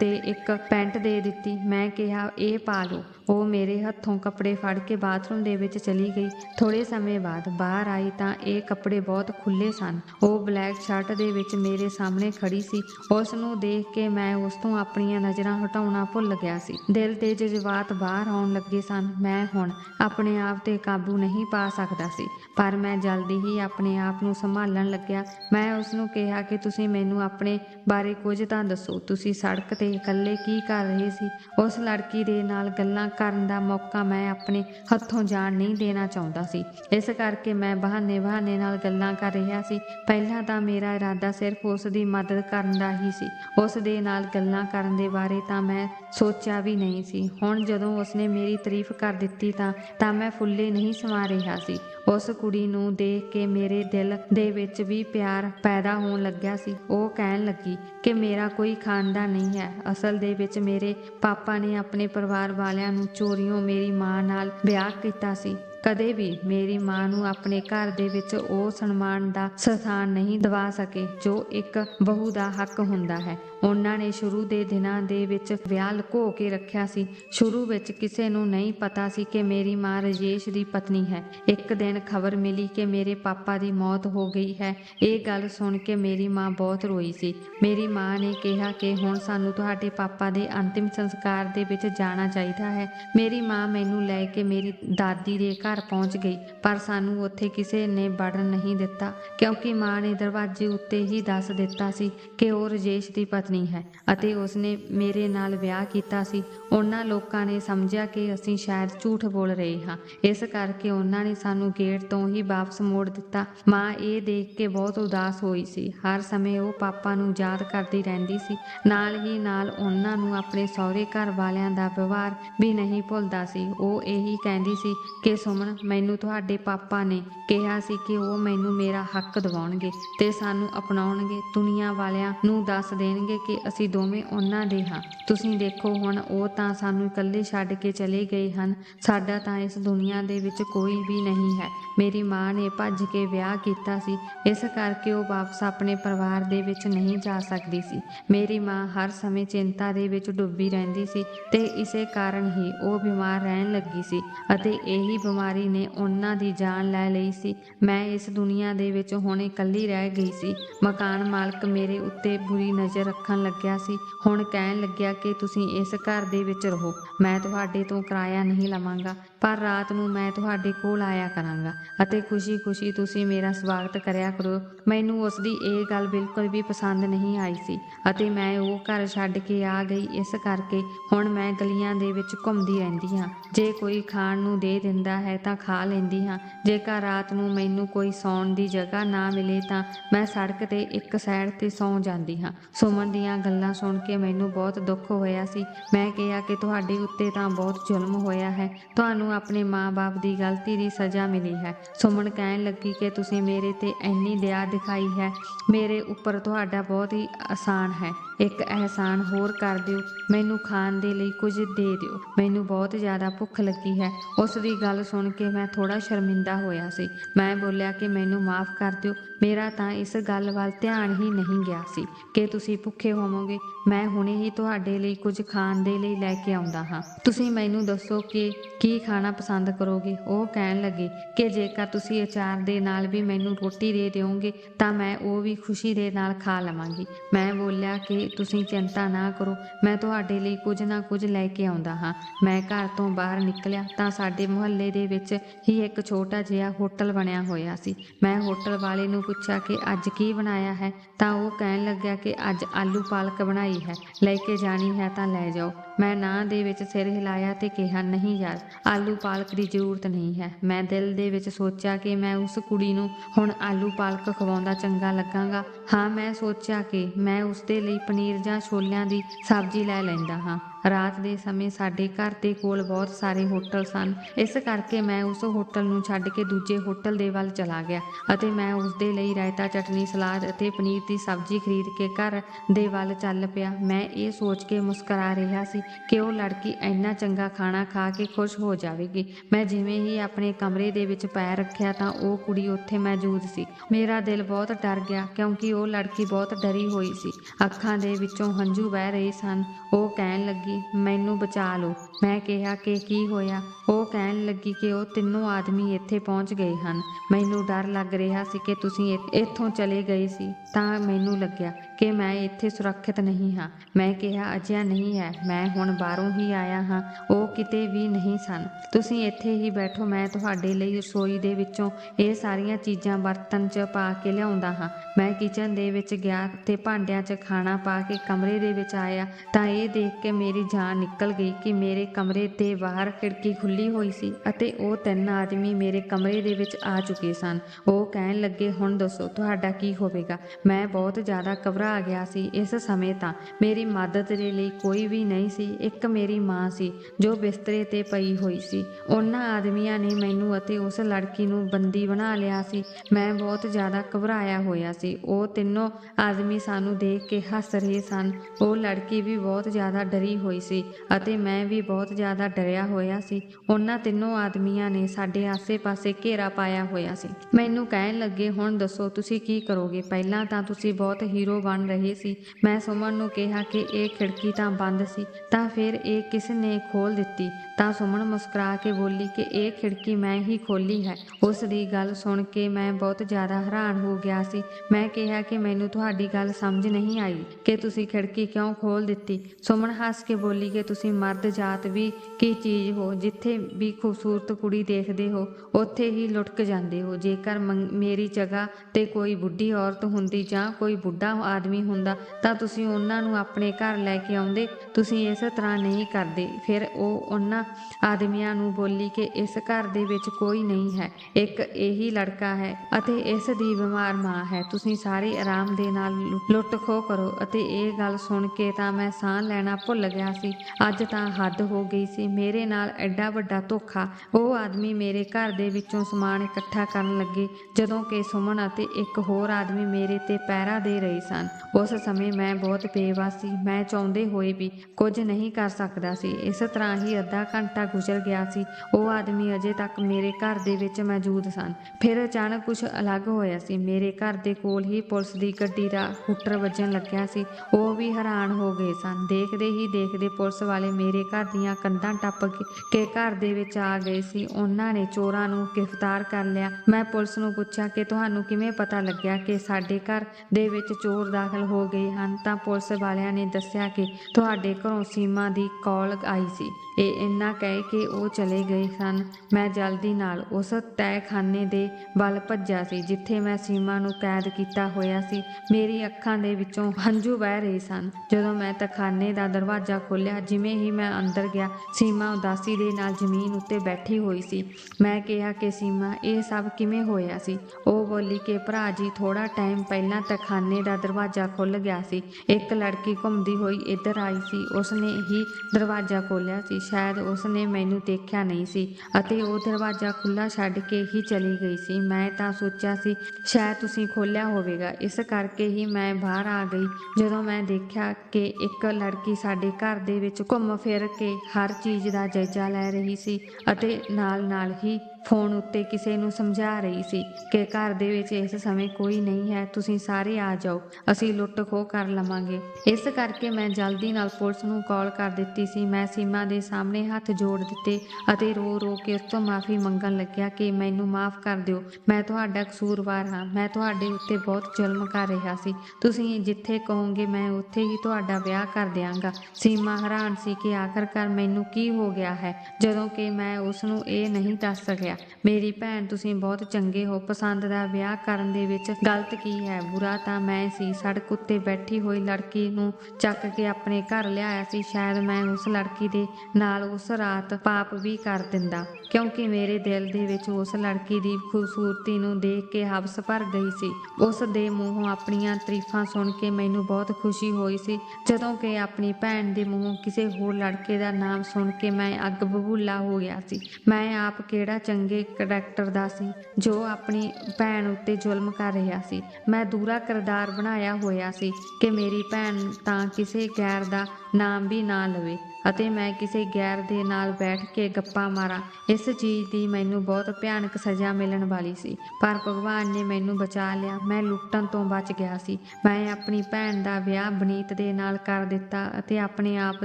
ਤੇ ਇੱਕ ਪੈਂਟ ਦੇ ਦਿੱਤੀ। ਮੈਂ ਕਿਹਾ, ਇਹ ਪਾ ਲਓ। ਉਹ ਮੇਰੇ ਹੱਥੋਂ ਕੱਪੜੇ ਫੜ ਕੇ ਬਾਥਰੂਮ ਦੇ ਵਿੱਚ ਚਲੀ ਗਈ। ਥੋੜੇ ਸਮੇਂ ਬਾਅਦ ਬਾਹਰ ਆਈ ਤਾਂ ਇਹ ਕੱਪੜੇ ਬਹੁਤ ਖੁੱਲੇ ਸਨ। ਉਹ ਬਲੈਕ ਸ਼ਰਟ ਦੇ ਵਿੱਚ ਮੇਰੇ ਸਾਹਮਣੇ ਖੜੀ ਸੀ। ਉਸ ਨੂੰ ਦੇਖ ਕੇ ਮੈਂ ਉਸ ਤੋਂ ਆਪਣੀਆਂ ਨਜ਼ਰਾਂ ਹਟਾਉਣਾ ਭੁੱਲ ਗਿਆ ਸੀ। ਦਿਲ ਦੇ ਜਜ਼ਬਾਤ ਬਾਹਰ ਆਉਣ ਲੱਗੇ ਸਨ। ਮੈਂ ਹੁਣ ਆਪਣੇ ਆਪ ਤੇ ਕਾਬੂ ਨਹੀਂ ਪਾ ਸਕਦਾ ਸੀ। ਪਰ ਮੈਂ ਜਲਦੀ ਹੀ ਆਪਣੇ ਆਪ ਨੂੰ ਸੰਭਾਲਣ ਲੱਗਿਆ। ਮੈਂ ਉਸ ਨੂੰ ਕਿਹਾ ਕਿ ਤੁਸੀਂ ਮੈਨੂੰ ਆਪਣੇ ਬਾਰੇ ਕੁਝ ਤਾਂ ਦੱਸੋ। ਤੁਸੀਂ ਸੜਕ ਤੇ ਇਕੱਲੇ ਕੀ ਕਰ ਰਹੇ ਸੀ? ਉਸ ਲੜਕੀ ਦੇ ਨਾਲ ਗੱਲਾਂ ਕਰਨ ਦਾ ਮੌਕਾ ਮੈਂ ਆਪਣੇ ਹੱਥੋਂ ਜਾਣ ਨਹੀਂ ਦੇਣਾ ਚਾਹੁੰਦਾ ਸੀ। ਇਸ ਕਰਕੇ ਮੈਂ ਬਹਾਨੇ ਬਹਾਨੇ ਨਾਲ ਗੱਲਾਂ ਕਰ ਰਿਹਾ ਸੀ। ਪਹਿਲਾਂ ਤਾਂ ਮੇਰਾ ਇਰਾਦਾ ਸਿਰਫ ਉਸ ਦੀ ਮਦਦ ਕਰਨ ਦਾ ਹੀ ਸੀ। ਉਸ ਦੇ ਨਾਲ ਗੱਲਾਂ ਕਰਨ ਦੇ ਬਾਰੇ ਤਾਂ ਮੈਂ ਸੋਚਿਆ ਵੀ ਨਹੀਂ ਸੀ। ਹੁਣ ਜਦੋਂ ਉਸਨੇ ਮੇਰੀ ਤਾਰੀਫ ਕਰ ਦਿੱਤੀ ਤਾਂ ਤਾਂ ਮੈਂ ਫੁੱਲੇ ਨਹੀਂ ਸਮਾ ਰਿਹਾ ਸੀ। ਉਸ ਕੁੜੀ ਨੂੰ ਦੇਖ ਕੇ ਮੇਰੇ ਦਿਲ ਦੇ ਵਿੱਚ ਵੀ ਪਿਆਰ ਪੈਦਾ ਹੋਣ ਲੱਗਿਆ ਸੀ। ਉਹ ਕਹਿਣ ਲੱਗੀ ਕਿ ਮੇਰਾ ਕੋਈ ਖਾਨਦਾਨ ਨਹੀਂ ਹੈ। ਅਸਲ ਦੇ ਵਿੱਚ ਮੇਰੇ ਪਾਪਾ ਨੇ ਆਪਣੇ ਪਰਿਵਾਰ ਵਾਲਿਆਂ ਨੂੰ ਚੋਰੀਓਂ ਮੇਰੀ ਮਾਂ ਨਾਲ ਵਿਆਹ ਕੀਤਾ ਸੀ। ਕਦੇ ਵੀ ਮੇਰੀ ਮਾਂ ਨੂੰ ਆਪਣੇ ਘਰ ਦੇ ਵਿੱਚ ਉਹ ਸਨਮਾਨ ਦਾ ਸਥਾਨ ਨਹੀਂ ਦਿਵਾ ਸਕੇ, ਜੋ ਇੱਕ ਬਹੂ ਦਾ ਹੱਕ ਹੁੰਦਾ ਹੈ। ਉਹਨਾਂ ਨੇ ਸ਼ੁਰੂ ਦੇ ਦਿਨਾਂ ਦੇ ਵਿੱਚ ਵਿਆਹ ਲੁਕੋ ਕੇ ਰੱਖਿਆ ਸੀ। ਸ਼ੁਰੂ ਵਿੱਚ ਕਿਸੇ ਨੂੰ ਨਹੀਂ ਪਤਾ ਸੀ ਕਿ ਮੇਰੀ ਮਾਂ ਰਜੇਸ਼ ਦੀ ਪਤਨੀ ਹੈ। ਇੱਕ ਦਿਨ ਖਬਰ ਮਿਲੀ ਕਿ ਮੇਰੇ ਪਾਪਾ ਦੀ ਮੌਤ ਹੋ ਗਈ ਹੈ। ਇਹ ਗੱਲ ਸੁਣ ਕੇ ਮੇਰੀ ਮਾਂ ਬਹੁਤ ਰੋਈ ਸੀ। ਮੇਰੀ ਮਾਂ ਨੇ ਕਿਹਾ ਕਿ ਹੁਣ ਸਾਨੂੰ ਤੁਹਾਡੇ ਪਾਪਾ ਦੇ ਅੰਤਿਮ ਸੰਸਕਾਰ ਦੇ ਵਿੱਚ ਜਾਣਾ ਚਾਹੀਦਾ ਹੈ। ਮੇਰੀ ਮਾਂ ਮੈਨੂੰ ਲੈ ਕੇ ਮੇਰੀ ਦਾਦੀ ਦੇ ਘਰ ਪਹੁੰਚ ਗਈ, ਪਰ ਸਾਨੂੰ ਉੱਥੇ ਕਿਸੇ ਨੇ ਵੜਨ ਨਹੀਂ ਦਿੱਤਾ, ਕਿਉਂਕਿ ਮਾਂ ਨੇ ਦਰਵਾਜ਼ੇ ਉੱਤੇ ਹੀ ਦੱਸ ਦਿੱਤਾ ਸੀ ਕਿ ਉਹ ਰਜੇਸ਼ ਦੀ ਪਤਨੀ ਹੈ। ਅਤੇ ਉਸਨੇ ਮੇਰੇ ਨਾਲ ਵਿਆਹ ਕੀਤਾ ਸੀ। ਉਹਨਾਂ ਲੋਕਾਂ ਨੇ ਸਮਝਿਆ ਕਿ ਅਸੀਂ ਸ਼ਾਇਦ ਝੂਠ ਬੋਲ ਰਹੇ ਹਾਂ। ਇਸ ਕਰਕੇ ਉਹਨਾਂ ਨੇ ਸਾਨੂੰ ਗੇਟ ਤੋਂ ਹੀ ਵਾਪਸ ਮੋੜ ਦਿੱਤਾ। ਮਾਂ ਇਹ ਦੇਖ ਕੇ ਬਹੁਤ ਉਦਾਸ ਹੋਈ ਸੀ। ਹਰ ਸਮੇਂ ਉਹ ਪਾਪਾ ਨੂੰ ਯਾਦ ਕਰਦੀ ਰਹਿੰਦੀ ਸੀ। ਨਾਲ ਹੀ ਨਾਲ ਉਹਨਾਂ ਨੂੰ ਆਪਣੇ ਸਹੁਰੇ ਘਰ ਵਾਲਿਆਂ ਦਾ ਵਿਵਹਾਰ ਵੀ ਨਹੀਂ ਭੁੱਲਦਾ ਸੀ। ਉਹ ਇਹੀ ਕਹਿੰਦੀ ਸੀ ਕਿ, ਸੁਮਨ, ਮੈਨੂੰ ਤੁਹਾਡੇ ਪਾਪਾ ਨੇ ਕਿਹਾ ਸੀ ਕਿ ਉਹ ਮੈਨੂੰ ਮੇਰਾ ਹੱਕ ਦਿਵਾਉਣਗੇ ਤੇ ਸਾਨੂੰ ਅਪਣਾਉਣਗੇ। ਦੁਨੀਆ ਵਾਲਿਆਂ ਨੂੰ ਦੱਸ ਦੇਣਗੇ ਕਿ ਅਸੀਂ ਦੋਵੇਂ ਉਹਨਾਂ ਦੇ ਹਾਂ। ਤੁਸੀਂ ਦੇਖੋ ਹੁਣ ਉਹ ਤਾਂ ਸਾਨੂੰ ਇਕੱਲੇ ਛੱਡ ਕੇ ਚਲੇ ਗਏ ਹਨ। ਸਾਡਾ ਤਾਂ ਇਸ ਦੁਨੀਆ ਦੇ ਵਿੱਚ ਕੋਈ ਵੀ ਨਹੀਂ ਹੈ। ਮੇਰੀ ਮਾਂ ਨੇ ਭੱਜ ਕੇ ਵਿਆਹ ਕੀਤਾ ਸੀ। ਇਸ ਕਰਕੇ ਉਹ ਵਾਪਸ ਆਪਣੇ ਪਰਿਵਾਰ ਦੇ ਵਿੱਚ ਨਹੀਂ ਜਾ ਸਕਦੀ ਸੀ। ਮੇਰੀ ਮਾਂ ਹਰ ਸਮੇਂ ਚਿੰਤਾ ਦੇ ਵਿੱਚ ਡੁੱਬੀ ਰਹਿੰਦੀ ਸੀ ਤੇ ਇਸੇ ਕਾਰਨ ਹੀ ਉਹ ਬਿਮਾਰ ਰਹਿਣ ਲੱਗੀ ਸੀ ਅਤੇ ਇਹੀ ਬਿਮਾਰੀ ਨੇ ਉਹਨਾਂ ਦੀ ਜਾਨ ਲੈ ਲਈ ਸੀ। ਮੈਂ ਇਸ ਦੁਨੀਆ ਦੇ ਵਿੱਚ ਹੁਣ ਇਕੱਲੀ ਰਹਿ ਗਈ ਸੀ। ਮਕਾਨ ਮਾਲਕ ਮੇਰੇ ਉੱਤੇ ਬੁਰੀ ਨਜ਼ਰ ਰੱਖ ਰੱਖਣ ਲੱਗਿਆ ਸੀ, ਹੁਣ ਕਹਿਣ ਲੱਗਿਆ ਕਿ ਤੁਸੀਂ ਇਸ ਘਰ ਦੇ ਵਿੱਚ ਰਹੋ। ਮੈਂ ਤੁਹਾਡੇ ਤੋਂ ਕਿਰਾਇਆ ਨਹੀਂ ਲਵਾਂਗਾ, ਪਰ ਰਾਤ ਨੂੰ ਮੈਂ ਤੁਹਾਡੇ ਕੋਲ ਆਇਆ ਕਰਾਂਗਾ ਅਤੇ ਖੁਸ਼ੀ-ਖੁਸ਼ੀ ਤੁਸੀਂ ਮੇਰਾ ਸਵਾਗਤ ਕਰਿਆ ਕਰੋ। ਮੈਨੂੰ ਉਸ ਦੀ ਇਹ ਗੱਲ ਬਿਲਕੁਲ ਵੀ ਪਸੰਦ ਨਹੀਂ ਆਈ ਸੀ ਅਤੇ ਮੈਂ ਉਹ ਘਰ ਛੱਡ ਕੇ ਆ ਗਈ। ਇਸ ਕਰਕੇ ਹੁਣ ਮੈਂ ਗਲੀਆਂ ਦੇ ਵਿੱਚ ਘੁੰਮਦੀ ਰਹਿੰਦੀ ਹਾਂ। ਜੇ ਕੋਈ ਖਾਣ ਨੂੰ ਦੇ ਦਿੰਦਾ ਹੈ ਤਾਂ ਖਾ ਲੈਂਦੀ ਹਾਂ। ਜੇਕਰ ਰਾਤ ਨੂੰ ਮੈਨੂੰ ਕੋਈ ਸੌਣ ਦੀ ਜਗ੍ਹਾ ਨਾ ਮਿਲੇ ਤਾਂ ਮੈਂ ਸੜਕ ਤੇ ਇੱਕ ਸਾਈਡ ਤੇ ਸੌਂ ਜਾਂਦੀ ਹਾਂ। ਸੁਮਨ ਦੀਆਂ ਗੱਲਾਂ ਸੁਣ ਕੇ ਮੈਨੂੰ ਬਹੁਤ ਦੁੱਖ ਹੋਇਆ ਸੀ। ਮੈਂ ਕਿਹਾ ਕਿ ਤੁਹਾਡੇ ਉੱਤੇ ਤਾਂ ਬਹੁਤ ਜ਼ੁਲਮ ਹੋਇਆ ਹੈ। ਤੁਹਾਨੂੰ ਆਪਣੇ ਮਾਂ-ਬਾਪ ਦੀ ਗਲਤੀ ਦੀ ਸਜ਼ਾ ਮਿਲੀ ਹੈ। ਸੁਮਨ ਕਹਿਣ ਲੱਗੀ ਕਿ ਤੁਸੀਂ ਮੇਰੇ ਤੇ ਇੰਨੀ ਦਇਆ ਦਿਖਾਈ ਹੈ। ਮੇਰੇ ਉੱਪਰ ਤੁਹਾਡਾ ਬਹੁਤ ਹੀ ਆਸਾਨ ਹੈ। ਇੱਕ ਅਹਿਸਾਨ ਹੋਰ ਕਰ ਦਿਓ। ਮੈਨੂੰ ਖਾਣ ਦੇ ਲਈ ਕੁਝ ਦੇ ਦਿਓ। ਮੈਨੂੰ ਬਹੁਤ ਜ਼ਿਆਦਾ ਭੁੱਖ ਲੱਗੀ ਹੈ। ਉਸ ਦੀ ਗੱਲ ਸੁਣ ਕੇ ਮੈਂ ਥੋੜਾ ਸ਼ਰਮਿੰਦਾ ਹੋਇਆ ਸੀ। ਮੈਂ ਬੋਲਿਆ ਕਿ ਮੈਨੂੰ ਮਾਫ ਕਰ ਦਿਓ। ਮੇਰਾ ਤਾਂ ਇਸ ਗੱਲ ਵੱਲ ਧਿਆਨ ਹੀ ਨਹੀਂ ਗਿਆ ਸੀ ਕਿ ਤੁਸੀਂ ਭੁੱਖੇ ਹੋਵੋਗੇ। ਮੈਂ ਹੁਣੇ ਹੀ ਤੁਹਾਡੇ ਲਈ ਕੁਝ ਖਾਣ ਦੇ ਲਈ ਲੈ ਕੇ ਆਉਂਦਾ ਹਾਂ। ਤੁਸੀਂ ਮੈਨੂੰ ਦੱਸੋ ਕਿ ਕੀ ਖਾਣਾ ਪਸੰਦ ਕਰੋਗੇ? ਉਹ ਕਹਿਣ ਲੱਗੇ ਕਿ ਜੇਕਰ ਤੁਸੀਂ ਅਚਾਰ ਦੇ ਨਾਲ ਵੀ ਮੈਨੂੰ ਰੋਟੀ ਦੇ ਦਿਓਗੇ, ਤਾਂ ਮੈਂ ਉਹ ਵੀ ਖੁਸ਼ੀ ਦੇ ਨਾਲ ਖਾ ਲਵਾਂਗੀ। ਮੈਂ ਬੋਲਿਆ ਕਿ ਤੁਸੀਂ ਚਿੰਤਾ ਨਾ ਕਰੋ। ਮੈਂ ਤੁਹਾਡੇ ਲਈ ਕੁਝ ਨਾ ਕੁਝ ਲੈ ਕੇ ਆਉਂਦਾ ਹਾਂ। ਮੈਂ ਘਰ ਤੋਂ ਬਾਹਰ ਨਿਕਲਿਆ ਤਾਂ ਸਾਡੇ ਮੁਹੱਲੇ ਦੇ ਵਿੱਚ ਹੀ ਇੱਕ ਛੋਟਾ ਜਿਹਾ ਹੋਟਲ ਬਣਿਆ ਹੋਇਆ ਸੀ। ਮੈਂ ਹੋਟਲ ਵਾਲੇ ਨੂੰ ਪੁੱਛਿਆ ਕਿ ਅੱਜ ਕੀ ਬਣਾਇਆ ਹੈ? ਤਾਂ ਉਹ ਕਹਿਣ ਲੱਗਿਆ ਕਿ ਅੱਜ ਆਲੂ ਪਾਲਕ ਬਣਾਈ ਹੈ। ਲੈ ਕੇ ਜਾਣੀ ਹੈ ਤਾਂ ਲੈ ਜਾਓ। ਮੈਂ ਨਾਂ ਦੇ ਵਿੱਚ ਸਿਰ ਹਿਲਾਇਆ ਤੇ ਕਿਹਾ, ਨਹੀਂ ਯਾਰ, ਆਲੂ ਪਾਲਕ ਦੀ ਜ਼ਰੂਰਤ ਨਹੀਂ ਹੈ। ਮੈਂ ਦਿਲ ਦੇ ਵਿੱਚ ਸੋਚਿਆ ਕਿ ਮੈਂ ਉਸ ਕੁੜੀ ਨੂੰ ਹੁਣ ਆਲੂ ਪਾਲਕ ਖਵਾਉਂਦਾ ਚੰਗਾ ਲੱਗਾਂਗਾ। ਹਾਂ, ਮੈਂ ਸੋਚਿਆ ਕਿ ਮੈਂ ਉਸ ਦੇ ਲਈ ਪਨੀਰ ਜਾਂ ਛੋਲਿਆਂ ਦੀ ਸਬਜ਼ੀ ਲੈ ਲੈਂਦਾ ਹਾਂ। ਰਾਤ ਦੇ ਸਮੇਂ ਸਾਡੇ ਘਰ ਦੇ ਕੋਲ ਬਹੁਤ ਸਾਰੇ ਹੋਟਲ ਸਨ। ਇਸ ਕਰਕੇ ਮੈਂ ਉਸ ਹੋਟਲ ਨੂੰ ਛੱਡ ਕੇ ਦੂਜੇ ਹੋਟਲ ਦੇ ਵੱਲ ਚਲਾ ਗਿਆ ਅਤੇ ਮੈਂ ਉਸ ਦੇ ਲਈ ਰਾਇਤਾ ਚਟਨੀ, ਸਲਾਦ ਅਤੇ ਪਨੀਰ ਦੀ ਸਬਜ਼ੀ ਖਰੀਦ ਕੇ ਘਰ ਦੇ ਵੱਲ ਚੱਲ ਪਿਆ। ਮੈਂ ਇਹ ਸੋਚ ਕੇ ਮੁਸਕਰਾ ਰਿਹਾ ਸੀ ਕਿ ਉਹ ਲੜਕੀ ਇੰਨਾ ਚੰਗਾ ਖਾਣਾ ਖਾ ਕੇ ਖੁਸ਼ ਹੋ ਜਾਵੇਗੀ। ਮੈਂ ਜਿਵੇਂ ਹੀ ਆਪਣੇ ਕਮਰੇ ਦੇ ਵਿੱਚ ਪੈਰ ਰੱਖਿਆ ਤਾਂ ਉਹ ਕੁੜੀ ਉੱਥੇ ਮੌਜੂਦ ਸੀ। ਮੇਰਾ ਦਿਲ ਬਹੁਤ ਡਰ ਗਿਆ ਕਿਉਂਕਿ ਉਹ ਲੜਕੀ ਬਹੁਤ ਡਰੀ ਹੋਈ ਸੀ। ਅੱਖਾਂ ਦੇ ਵਿੱਚੋਂ ਹੰਝੂ ਵਹਿ ਰਹੇ ਸਨ। ਉਹ ਕਹਿਣ ਲੱਗੀ ਮੈਨੂੰ ਬਚਾ ਲਓ। ਮੈਂ ਕਿਹਾ ਕਿ ਕੀ ਹੋਇਆ? ਉਹ ਕਹਿਣ ਲੱਗੀ ਕਿ ਉਹ ਤਿੰਨੋਂ ਆਦਮੀ ਇੱਥੇ ਪਹੁੰਚ ਗਏ ਹਨ। ਮੈਨੂੰ ਡਰ ਲੱਗ ਰਿਹਾ ਸੀ ਕਿ ਤੁਸੀਂ ਇੱਥੋਂ ਚਲੇ ਗਏ ਸੀ, ਤਾਂ ਮੈਨੂੰ ਲੱਗਿਆ ਕਿ ਮੈਂ ਇੱਥੇ ਸੁਰੱਖਿਅਤ ਨਹੀਂ ਹਾਂ। ਮੈਂ ਕਿਹਾ, ਅਜਿਹਾ ਨਹੀਂ ਹੈ। ਮੈਂ ਹੁਣ ਬਾਹਰੋਂ ਹੀ ਆਇਆ ਹਾਂ। ਉਹ ਕਿਤੇ ਵੀ ਨਹੀਂ ਸਨ। ਤੁਸੀਂ ਇੱਥੇ ਹੀ ਬੈਠੋ। ਮੈਂ ਤੁਹਾਡੇ ਲਈ ਰਸੋਈ ਦੇ ਵਿੱਚੋਂ ਇਹ ਸਾਰੀਆਂ ਚੀਜ਼ਾਂ ਬਰਤਨ 'ਚ ਪਾ ਕੇ ਲਿਆਉਂਦਾ ਹਾਂ। ਮੈਂ ਕਿਚਨ ਦੇ ਵਿੱਚ ਗਿਆ ਤੇ ਭਾਂਡਿਆਂ 'ਚ ਖਾਣਾ ਪਾ ਕੇ ਕਮਰੇ ਦੇ ਵਿੱਚ ਆਇਆ ਤਾਂ ਇਹ ਦੇਖ ਕੇ ਮੇਰੀ ਜਾਨ ਨਿਕਲ ਗਈ ਕਿ ਮੇਰੇ ਕਮਰੇ ਦੇ ਬਾਹਰ ਖਿੜਕੀ ਖੁੱਲੀ ਹੋਈ ਸੀ ਅਤੇ ਉਹ ਤਿੰਨ ਆਦਮੀ ਮੇਰੇ ਕਮਰੇ ਦੇ ਵਿੱਚ ਆ ਚੁੱਕੇ ਸਨ। ਉਹ ਕਹਿਣ ਲੱਗੇ, ਹੁਣ ਦੱਸੋ, ਤੁਹਾਡਾ ਕੀ ਹੋਵੇਗਾ? ਮੈਂ ਬਹੁਤ ਜ਼ਿਆਦਾ ਘਬਰਾ ਗਿਆ ਸੀ। ਇਸ ਸਮੇਂ ਤਾਂ ਮੇਰੀ ਮਦਦ ਦੇ ਲਈ ਕੋਈ ਵੀ ਨਹੀਂ ਸੀ। ਇੱਕ ਮੇਰੀ ਮਾਂ ਸੀ ਜੋ ਬਿਸਤਰੇ ਤੇ ਪਈ ਹੋਈ ਸੀ। ਉਹਨਾਂ ਆਦਮੀਆਂ ਨੇ ਮੈਨੂੰ ਅਤੇ ਉਸ ਲੜਕੀ ਨੂੰ ਬੰਦੀ ਬਣਾ ਲਿਆ ਸੀ। ਮੈਂ ਬਹੁਤ ਜ਼ਿਆਦਾ ਘਬਰਾਇਆ ਹੋਇਆ ਸੀ। ਉਹ ਤਿੰਨੋਂ ਆਦਮੀ ਸਾਨੂੰ ਦੇਖ ਕੇ ਹੱਸ ਰਹੇ ਸਨ। ਉਹ ਲੜਕੀ ਵੀ ਬਹੁਤ ਜ਼ਿਆਦਾ ਡਰੀ ਹੋਈ ਸੀ ਅਤੇ ਮੈਂ ਵੀ ਬਹੁਤ ਜ਼ਿਆਦਾ ਡਰਿਆ ਹੋਇਆ ਸੀ। ਉਹਨਾਂ ਤਿੰਨੋਂ ਆਦਮੀਆਂ ਨੇ ਸਾਡੇ ਆਸੇ-ਪਾਸੇ ਘੇਰਾ ਪਾਇਆ ਹੋਇਆ ਸੀ। ਮੈਨੂੰ ਕਹਿਣ ਲੱਗੇ, ਹੁਣ ਦੱਸੋ ਤੁਸੀਂ ਕੀ ਕਰੋਗੇ? ਪਹਿਲਾਂ ਤਾਂ ਤੁਸੀਂ ਬਹੁਤ ਹੀਰੋ ਬਣ ਰਹੀ ਸੀ। ਮੈਂ ਸੁਮਨ ਨੂੰ ਕਿਹਾ ਕਿ ਇਹ ਖਿੜਕੀ ਤਾਂ ਬੰਦ ਸੀ, ਤਾਂ ਫਿਰ ਇਹ ਕਿਸ ਨੇ ਖੋਲ ਦਿੱਤੀ? ਤਾਂ ਸੁਮਨ ਮੁਸਕਰਾ ਕੇ ਬੋਲੀ ਕਿ ਇਹ ਖਿੜਕੀ ਮੈਂ ਹੀ ਖੋਲੀ ਹੈ। ਉਸ ਦੀ ਗੱਲ ਸੁਣ ਕੇ ਮੈਂ ਬਹੁਤ ਜ਼ਿਆਦਾ ਹੈਰਾਨ ਹੋ ਗਿਆ ਸੀ। ਮੈਂ ਕਿਹਾ ਕਿ ਮੈਨੂੰ ਤੁਹਾਡੀ ਗੱਲ ਸਮਝ ਨਹੀਂ ਆਈ ਕਿ ਤੁਸੀਂ ਖਿੜਕੀ ਕਿਉਂ ਖੋਲ ਦਿੱਤੀ? ਸੁਮਨ ਹੱਸ ਕੇ ਬੋਲੀ ਕਿ ਤੁਸੀਂ ਮਰਦ ਜਾਤ ਵੀ ਕੀ ਚੀਜ਼ ਹੋ, ਜਿੱਥੇ ਵੀ ਖੂਬਸੂਰਤ ਕੁੜੀ ਦੇਖਦੇ ਹੋ, ਉੱਥੇ ਹੀ ਲੁਟਕ ਜਾਂਦੇ ਹੋ। ਜੇਕਰ ਮੇਰੀ ਜਗ੍ਹਾ ਤੇ ਕੋਈ ਬੁੱਢੀ ਔਰਤ ਹੁੰਦੀ ਜਾਂ ਕੋਈ ਬੁੱਢਾ ਆਦਮੀ ਹੁੰਦਾ, ਤਾਂ ਤੁਸੀਂ ਉਹਨਾਂ ਨੂੰ ਆਪਣੇ ਘਰ ਲੈ ਕੇ ਆਉਂਦੇ। ਤੁਸੀਂ ਇਸ ਤਰ੍ਹਾਂ ਨਹੀਂ ਕਰਦੇ। ਫਿਰ ਉਹ ਉਹਨਾਂ ਆਦਮੀਆਂ ਨੂੰ ਬੋਲੀ ਕਿ ਇਸ ਘਰ ਦੇ ਵਿੱਚ ਕੋਈ ਨਹੀਂ ਹੈ। ਇੱਕ ਇਹੀ ਲੜਕਾ ਹੈ ਅਤੇ ਇਸ ਦੀ ਬਿਮਾਰ ਮਾਂ ਹੈ। ਤੁਸੀਂ ਸਾਰੇ ਆਰਾਮ ਦੇ ਨਾਲ ਲੁੱਟ ਖੋ ਕਰੋ ਅਤੇ ਇਹ ਗੱਲ ਸੁਣ ਕੇ ਤਾਂ ਮੈਂ ਸਾਹ ਲੈਣਾ ਭੁੱਲ ਗਿਆ ਸੀ। ਅੱਜ ਤਾਂ ਹੱਦ ਹੋ ਗਈ ਸੀ। ਮੇਰੇ ਨਾਲ ਐਡਾ ਵੱਡਾ ਧੋਖਾ। ਉਹ ਆਦਮੀ ਮੇਰੇ ਘਰ ਦੇ ਵਿੱਚੋਂ ਸਮਾਨ ਇਕੱਠਾ ਕਰਨ ਲੱਗੇ, ਜਦੋਂ ਕਿ ਸੁਮਨ ਅਤੇ ਇੱਕ ਹੋਰ ਆਦਮੀ ਮੇਰੇ ਤੇ ਪਹਿਰਾ ਦੇ ਰਹੇ ਸਨ। ਉਸ ਸਮੇਂ ਮੈਂ ਬਹੁਤ ਬੇਵੱਸ ਸੀ ਮੈਂ ਚਾਹੁੰਦੇ ਹੋਏ ਵੀ ਕੁਝ ਨਹੀਂ ਕਰ ਸਕਦਾ ਸੀ। ਇਸ ਤਰ੍ਹਾਂ ਹੀ ਅੱਧਾ ਘੰਟਾ ਗੁਜ਼ਰ ਗਿਆ ਸੀ। ਉਹ ਆਦਮੀ ਅਜੇ ਤੱਕ ਮੇਰੇ ਘਰ ਦੇ ਵਿੱਚ ਮੌਜੂਦ ਸਨ। ਫਿਰ ਅਚਾਨਕ ਕੁਝ ਅਲੱਗ ਹੋਇਆ ਸੀ। ਮੇਰੇ ਘਰ ਦੇ ਕੋਲ ਹੀ ਪੁਲਿਸ ਦੀ ਗੱਡੀ ਦਾ ਹੂਟਰ ਵੱਜਣ ਲੱਗਿਆ ਸੀ। ਉਹ ਵੀ ਹੈਰਾਨ ਹੋ ਗਏ ਸਨ। ਦੇਖਦੇ ਹੀ ਦੇਖਦੇ ਪੁਲਿਸ ਵਾਲੇ ਮੇਰੇ ਘਰ ਦੀਆਂ ਕੰਧਾਂ ਟੱਪ ਕੇ- ਘਰ ਦੇ ਵਿੱਚ ਆ ਗਏ ਸੀ। ਉਹਨਾਂ ਨੇ ਚੋਰਾਂ ਨੂੰ ਗ੍ਰਿਫਤਾਰ ਕਰ ਲਿਆ। ਮੈਂ ਪੁਲਿਸ ਨੂੰ ਪੁੱਛਿਆ ਕਿ ਤੁਹਾਨੂੰ ਕਿਵੇਂ ਪਤਾ ਲੱਗਿਆ ਕਿ ਸਾਡੇ ਘਰ ਦੇ ਵਿੱਚ ਚੋਰ ਦਾ ਦਾਖਲ ਹੋ ਗਏ ਹਨ, ਤਾਂ ਪੁਲਿਸ ਵਾਲਿਆਂ ਨੇ ਦੱਸਿਆ ਕਿ ਤੁਹਾਡੇ ਘਰੋਂ ਸੀਮਾ ਦੀ ਕਾਲ ਆਈ ਸੀ। ਇਹ ਇੰਨਾ ਕਹਿ ਕੇ ਉਹ ਚਲੇ ਗਏ ਸਨ। ਮੈਂ ਜਲਦੀ ਨਾਲ ਉਸ ਤਹਿਖਾਨੇ ਦੇ ਵੱਲ ਭੱਜਿਆ ਸੀ, ਜਿੱਥੇ ਮੈਂ ਸੀਮਾ ਨੂੰ ਕੈਦ ਕੀਤਾ ਹੋਇਆ ਸੀ। ਮੇਰੀ ਅੱਖਾਂ ਦੇ ਵਿੱਚੋਂ ਹੰਝੂ ਵਹਿ ਰਹੇ ਸਨ। ਜਦੋਂ ਮੈਂ ਤਖਾਨੇ ਦਾ ਦਰਵਾਜ਼ਾ ਖੋਲ੍ਹਿਆ, ਜਿਵੇਂ ਹੀ ਮੈਂ ਅੰਦਰ ਗਿਆ, ਸੀਮਾ ਉਦਾਸੀ ਦੇ ਨਾਲ ਜ਼ਮੀਨ ਉੱਤੇ ਬੈਠੀ ਹੋਈ ਸੀ। ਮੈਂ ਕਿਹਾ ਕਿ ਸੀਮਾ, ਇਹ ਸਭ ਕਿਵੇਂ ਹੋਇਆ ਸੀ? ਉਹ ਬੋਲੀ ਕਿ ਭਰਾ ਜੀ ਥੋੜਾ ਟਾਈਮ ਪਹਿਲਾਂ ਤਖਾਨੇ ਦਾ ਦਰਵਾਜ਼ਾ ਖੁੱਲ ਗਿਆ ਸੀ। ਇੱਕ ਲੜਕੀ ਘੁੰਮਦੀ ਹੋਈ ਇੱਧਰ ਆਈ ਸੀ। ਉਸਨੇ ਹੀ ਦਰਵਾਜ਼ਾ ਖੋਲ੍ਹਿਆ ਸੀ। ਸ਼ਾਇਦ ਉਸਨੇ ਮੈਨੂੰ ਦੇਖਿਆ ਨਹੀਂ ਸੀ ਅਤੇ ਉਹ ਦਰਵਾਜ਼ਾ ਖੁੱਲਾ ਛੱਡ ਕੇ ਹੀ ਚਲੀ ਗਈ ਸੀ। ਮੈਂ ਤਾਂ ਸੋਚਿਆ ਸੀ, ਸ਼ਾਇਦ ਤੁਸੀਂ ਖੋਲ੍ਹਿਆ ਹੋਵੇਗਾ। ਇਸ ਕਰਕੇ ਹੀ ਮੈਂ ਬਾਹਰ ਆ ਗਈ। ਜਦੋਂ ਮੈਂ ਦੇਖਿਆ ਕਿ ਇੱਕ ਲੜਕੀ ਸਾਡੇ ਘਰ ਦੇ ਵਿੱਚ ਘੁੰਮ ਫਿਰ ਕੇ ਹਰ ਚੀਜ਼ ਦਾ ਜਾਇਜ਼ਾ ਲੈ ਰਹੀ ਸੀ ਅਤੇ ਨਾਲ-ਨਾਲ ਹੀ ਫੋਨ ਉੱਤੇ ਕਿਸੇ ਨੂੰ ਸਮਝਾ ਰਹੀ ਸੀ ਕਿ ਘਰ ਦੇ ਵਿੱਚ ਇਸ ਸਮੇਂ ਕੋਈ ਨਹੀਂ ਹੈ, ਤੁਸੀਂ ਸਾਰੇ ਆ ਜਾਓ, ਅਸੀਂ ਲੁੱਟ ਖੋਹ ਕਰ ਲਵਾਂਗੇ। ਇਸ ਕਰਕੇ ਮੈਂ ਜਲਦੀ ਨਾਲ ਪੁਲਿਸ ਨੂੰ ਕਾਲ ਕਰ ਦਿੱਤੀ ਸੀ। ਮੈਂ ਸੀਮਾ ਦੇ ਸਾਹਮਣੇ ਹੱਥ ਜੋੜ ਦਿੱਤੇ ਅਤੇ ਰੋ ਰੋ ਕੇ ਉਸ ਤੋਂ ਮਾਫੀ ਮੰਗਣ ਲੱਗਿਆ ਕਿ ਮੈਨੂੰ ਮਾਫ ਕਰ ਦਿਓ। ਮੈਂ ਤੁਹਾਡਾ ਕਸੂਰਵਾਰ ਹਾਂ। ਮੈਂ ਤੁਹਾਡੇ ਉੱਤੇ ਬਹੁਤ ਜ਼ੁਲਮ ਕਰ ਰਿਹਾ ਸੀ। ਤੁਸੀਂ ਜਿੱਥੇ ਕਹੋਗੇ ਮੈਂ ਉੱਥੇ ਹੀ ਤੁਹਾਡਾ ਵਿਆਹ ਕਰ ਦਿਆਂਗਾ। ਸੀਮਾ ਹੈਰਾਨ ਸੀ ਕਿ ਆਖਰਕਾਰ ਮੈਨੂੰ ਕੀ ਹੋ ਗਿਆ ਹੈ, ਜਦੋਂ ਕਿ ਮੈਂ ਉਸ ਨੂੰ ਇਹ ਨਹੀਂ ਦੱਸ ਸਕਿਆ। ਮੇਰੀ ਭੈਣ, ਤੁਸੀਂ ਬਹੁਤ ਚੰਗੇ ਹੋ। ਪਸੰਦ ਦਾ ਵਿਆਹ ਕਰਨ ਦੇ ਵਿੱਚ ਗਲਤ ਕੀ ਹੈ? ਬੁਰਾ ਤਾਂ ਮੈਂ ਸੀ। ਸੜਕ ਉੱਤੇ ਬੈਠੀ ਹੋਈ ਲੜਕੀ ਨੂੰ ਚੱਕ ਕੇ ਆਪਣੇ ਘਰ ਲਿਆਇਆ ਸੀ। ਸ਼ਾਇਦ ਮੈਂ ਉਸ ਲੜਕੀ ਦੇ ਨਾਲ ਉਸ ਰਾਤ ਪਾਪ ਵੀ ਕਰ ਦਿੰਦਾ। ਕਿਉਂਕਿ ਮੇਰੇ ਦਿਲ ਦੇ ਵਿੱਚ ਉਸ ਲੜਕੀ ਦੀ ਖੂਬਸੂਰਤੀ ਨੂੰ ਦੇਖ ਕੇ ਹਵਸ ਭਰ ਗਈ ਸੀ। ਉਸ ਦੇ ਮੂੰਹੋਂ ਆਪਣੀਆਂ ਤਾਰੀਫਾਂ ਸੁਣ ਕੇ ਮੈਨੂੰ ਬਹੁਤ ਖੁਸ਼ੀ ਹੋਈ ਸੀ। ਜਦੋਂ ਕਿ ਆਪਣੀ ਭੈਣ ਦੇ ਮੂੰਹੋਂ ਕਿਸੇ ਹੋਰ ਲੜਕੇ ਦਾ ਨਾਮ ਸੁਣ ਕੇ ਮੈਂ ਅੱਗ ਬਬੂਲਾ ਹੋ ਗਿਆ ਸੀ। ਮੈਂ ਆਪ ਕਿਹੜਾ ਚੰਗੇ ਕਰੈਕਟਰ ਦਾ ਸੀ, ਜੋ ਆਪਣੀ ਭੈਣ ਉੱਤੇ ਜ਼ੁਲਮ ਕਰ ਰਿਹਾ ਸੀ। ਮੈਂ ਦੂਰਾ ਕਿਰਦਾਰ ਬਣਾਇਆ ਹੋਇਆ ਸੀ ਕਿ ਮੇਰੀ ਭੈਣ ਤਾਂ ਕਿਸੇ ਗੈਰ ਦਾ ਨਾਮ ਵੀ ਨਾ ਲਵੇ। ਅਤੇ ਮੈਂ ਕਿਸੇ ਗੈਰ ਦੇ ਨਾਲ ਬੈਠ ਕੇ ਗੱਪਾਂ ਮਾਰਾਂ। ਇਸ ਚੀਜ਼ ਦੀ ਮੈਨੂੰ ਬਹੁਤ ਭਿਆਨਕ ਸਜ਼ਾ ਮਿਲਣ ਵਾਲੀ ਸੀ। ਪਰ ਭਗਵਾਨ ਨੇ ਮੈਨੂੰ ਬਚਾ ਲਿਆ। ਮੈਂ ਲੁੱਟਣ ਤੋਂ ਬਚ ਗਿਆ ਸੀ। ਮੈਂ ਆਪਣੀ ਭੈਣ ਦਾ ਵਿਆਹ ਬਨੀਤ ਦੇ ਨਾਲ ਕਰ ਦਿੱਤਾ ਅਤੇ ਆਪਣੇ ਆਪ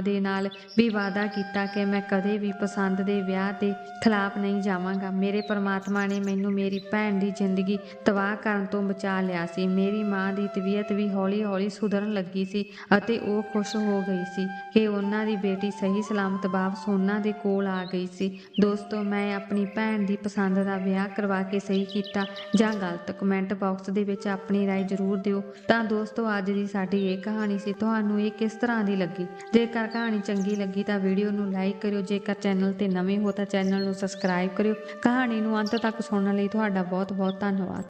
ਦੇ ਨਾਲ ਵੀ ਵਾਅਦਾ ਕੀਤਾ ਕਿ ਮੈਂ ਕਦੇ ਵੀ ਪਸੰਦ ਦੇ ਵਿਆਹ ਦੇ ਖਿਲਾਫ ਨਹੀਂ ਜਾਵਾਂਗਾ। ਮੇਰੇ ਪਰਮਾਤਮਾ ਨੇ ਮੈਨੂੰ ਮੇਰੀ ਭੈਣ ਦੀ ਜ਼ਿੰਦਗੀ ਤਬਾਹ ਕਰਨ ਤੋਂ ਬਚਾ ਲਿਆ ਸੀ। ਮੇਰੀ ਮਾਂ ਦੀ ਤਬੀਅਤ ਵੀ ਹੌਲੀ-ਹੌਲੀ ਸੁਧਰਨ ਲੱਗੀ ਸੀ ਅਤੇ ਉਹ ਖੁਸ਼ ਹੋ ਗਈ ਸੀ ਕਿ ਉਹਨਾਂ ਦੀ ਬੇਟੀ ਬੇਟੀ ਸਹੀ ਸਲਾਮਤ ਵਾਪਸ ਉਹਨਾਂ ਦੇ ਕੋਲ ਆ ਗਈ ਸੀ ਦੋਸਤੋ ਮੈਂ ਆਪਣੀ ਭੈਣ ਦੀ ਪਸੰਦ ਦਾ ਵਿਆਹ ਕਰਵਾ ਕੇ ਸਹੀ ਕੀਤਾ ਜਾਂ ਗਲਤ ਕਮੈਂਟ ਬਾਕਸ ਦੇ ਵਿੱਚ ਆਪਣੀ رائے ਜ਼ਰੂਰ ਦਿਓ ਤਾਂ ਦੋਸਤੋ ਅੱਜ ਦੀ ਸਾਡੀ ਇਹ ਕਹਾਣੀ ਸੀ ਤੁਹਾਨੂੰ ਇਹ ਕਿਸ ਤਰ੍ਹਾਂ ਦੀ ਲੱਗੀ ਜੇਕਰ ਕਹਾਣੀ ਚੰਗੀ ਲੱਗੀ ਤਾਂ ਵੀਡੀਓ ਨੂੰ ਲਾਈਕ ਕਰਿਓ ਜੇਕਰ ਚੈਨਲ ਤੇ ਨਵੇਂ ਹੋ ਤਾਂ ਚੈਨਲ ਨੂੰ ਸਬਸਕ੍ਰਾਈਬ ਕਰਿਓ ਕਹਾਣੀ ਨੂੰ ਅੰਤ ਤੱਕ ਸੁਣਨ ਲਈ ਤੁਹਾਡਾ ਬਹੁਤ ਬਹੁਤ ਧੰਨਵਾਦ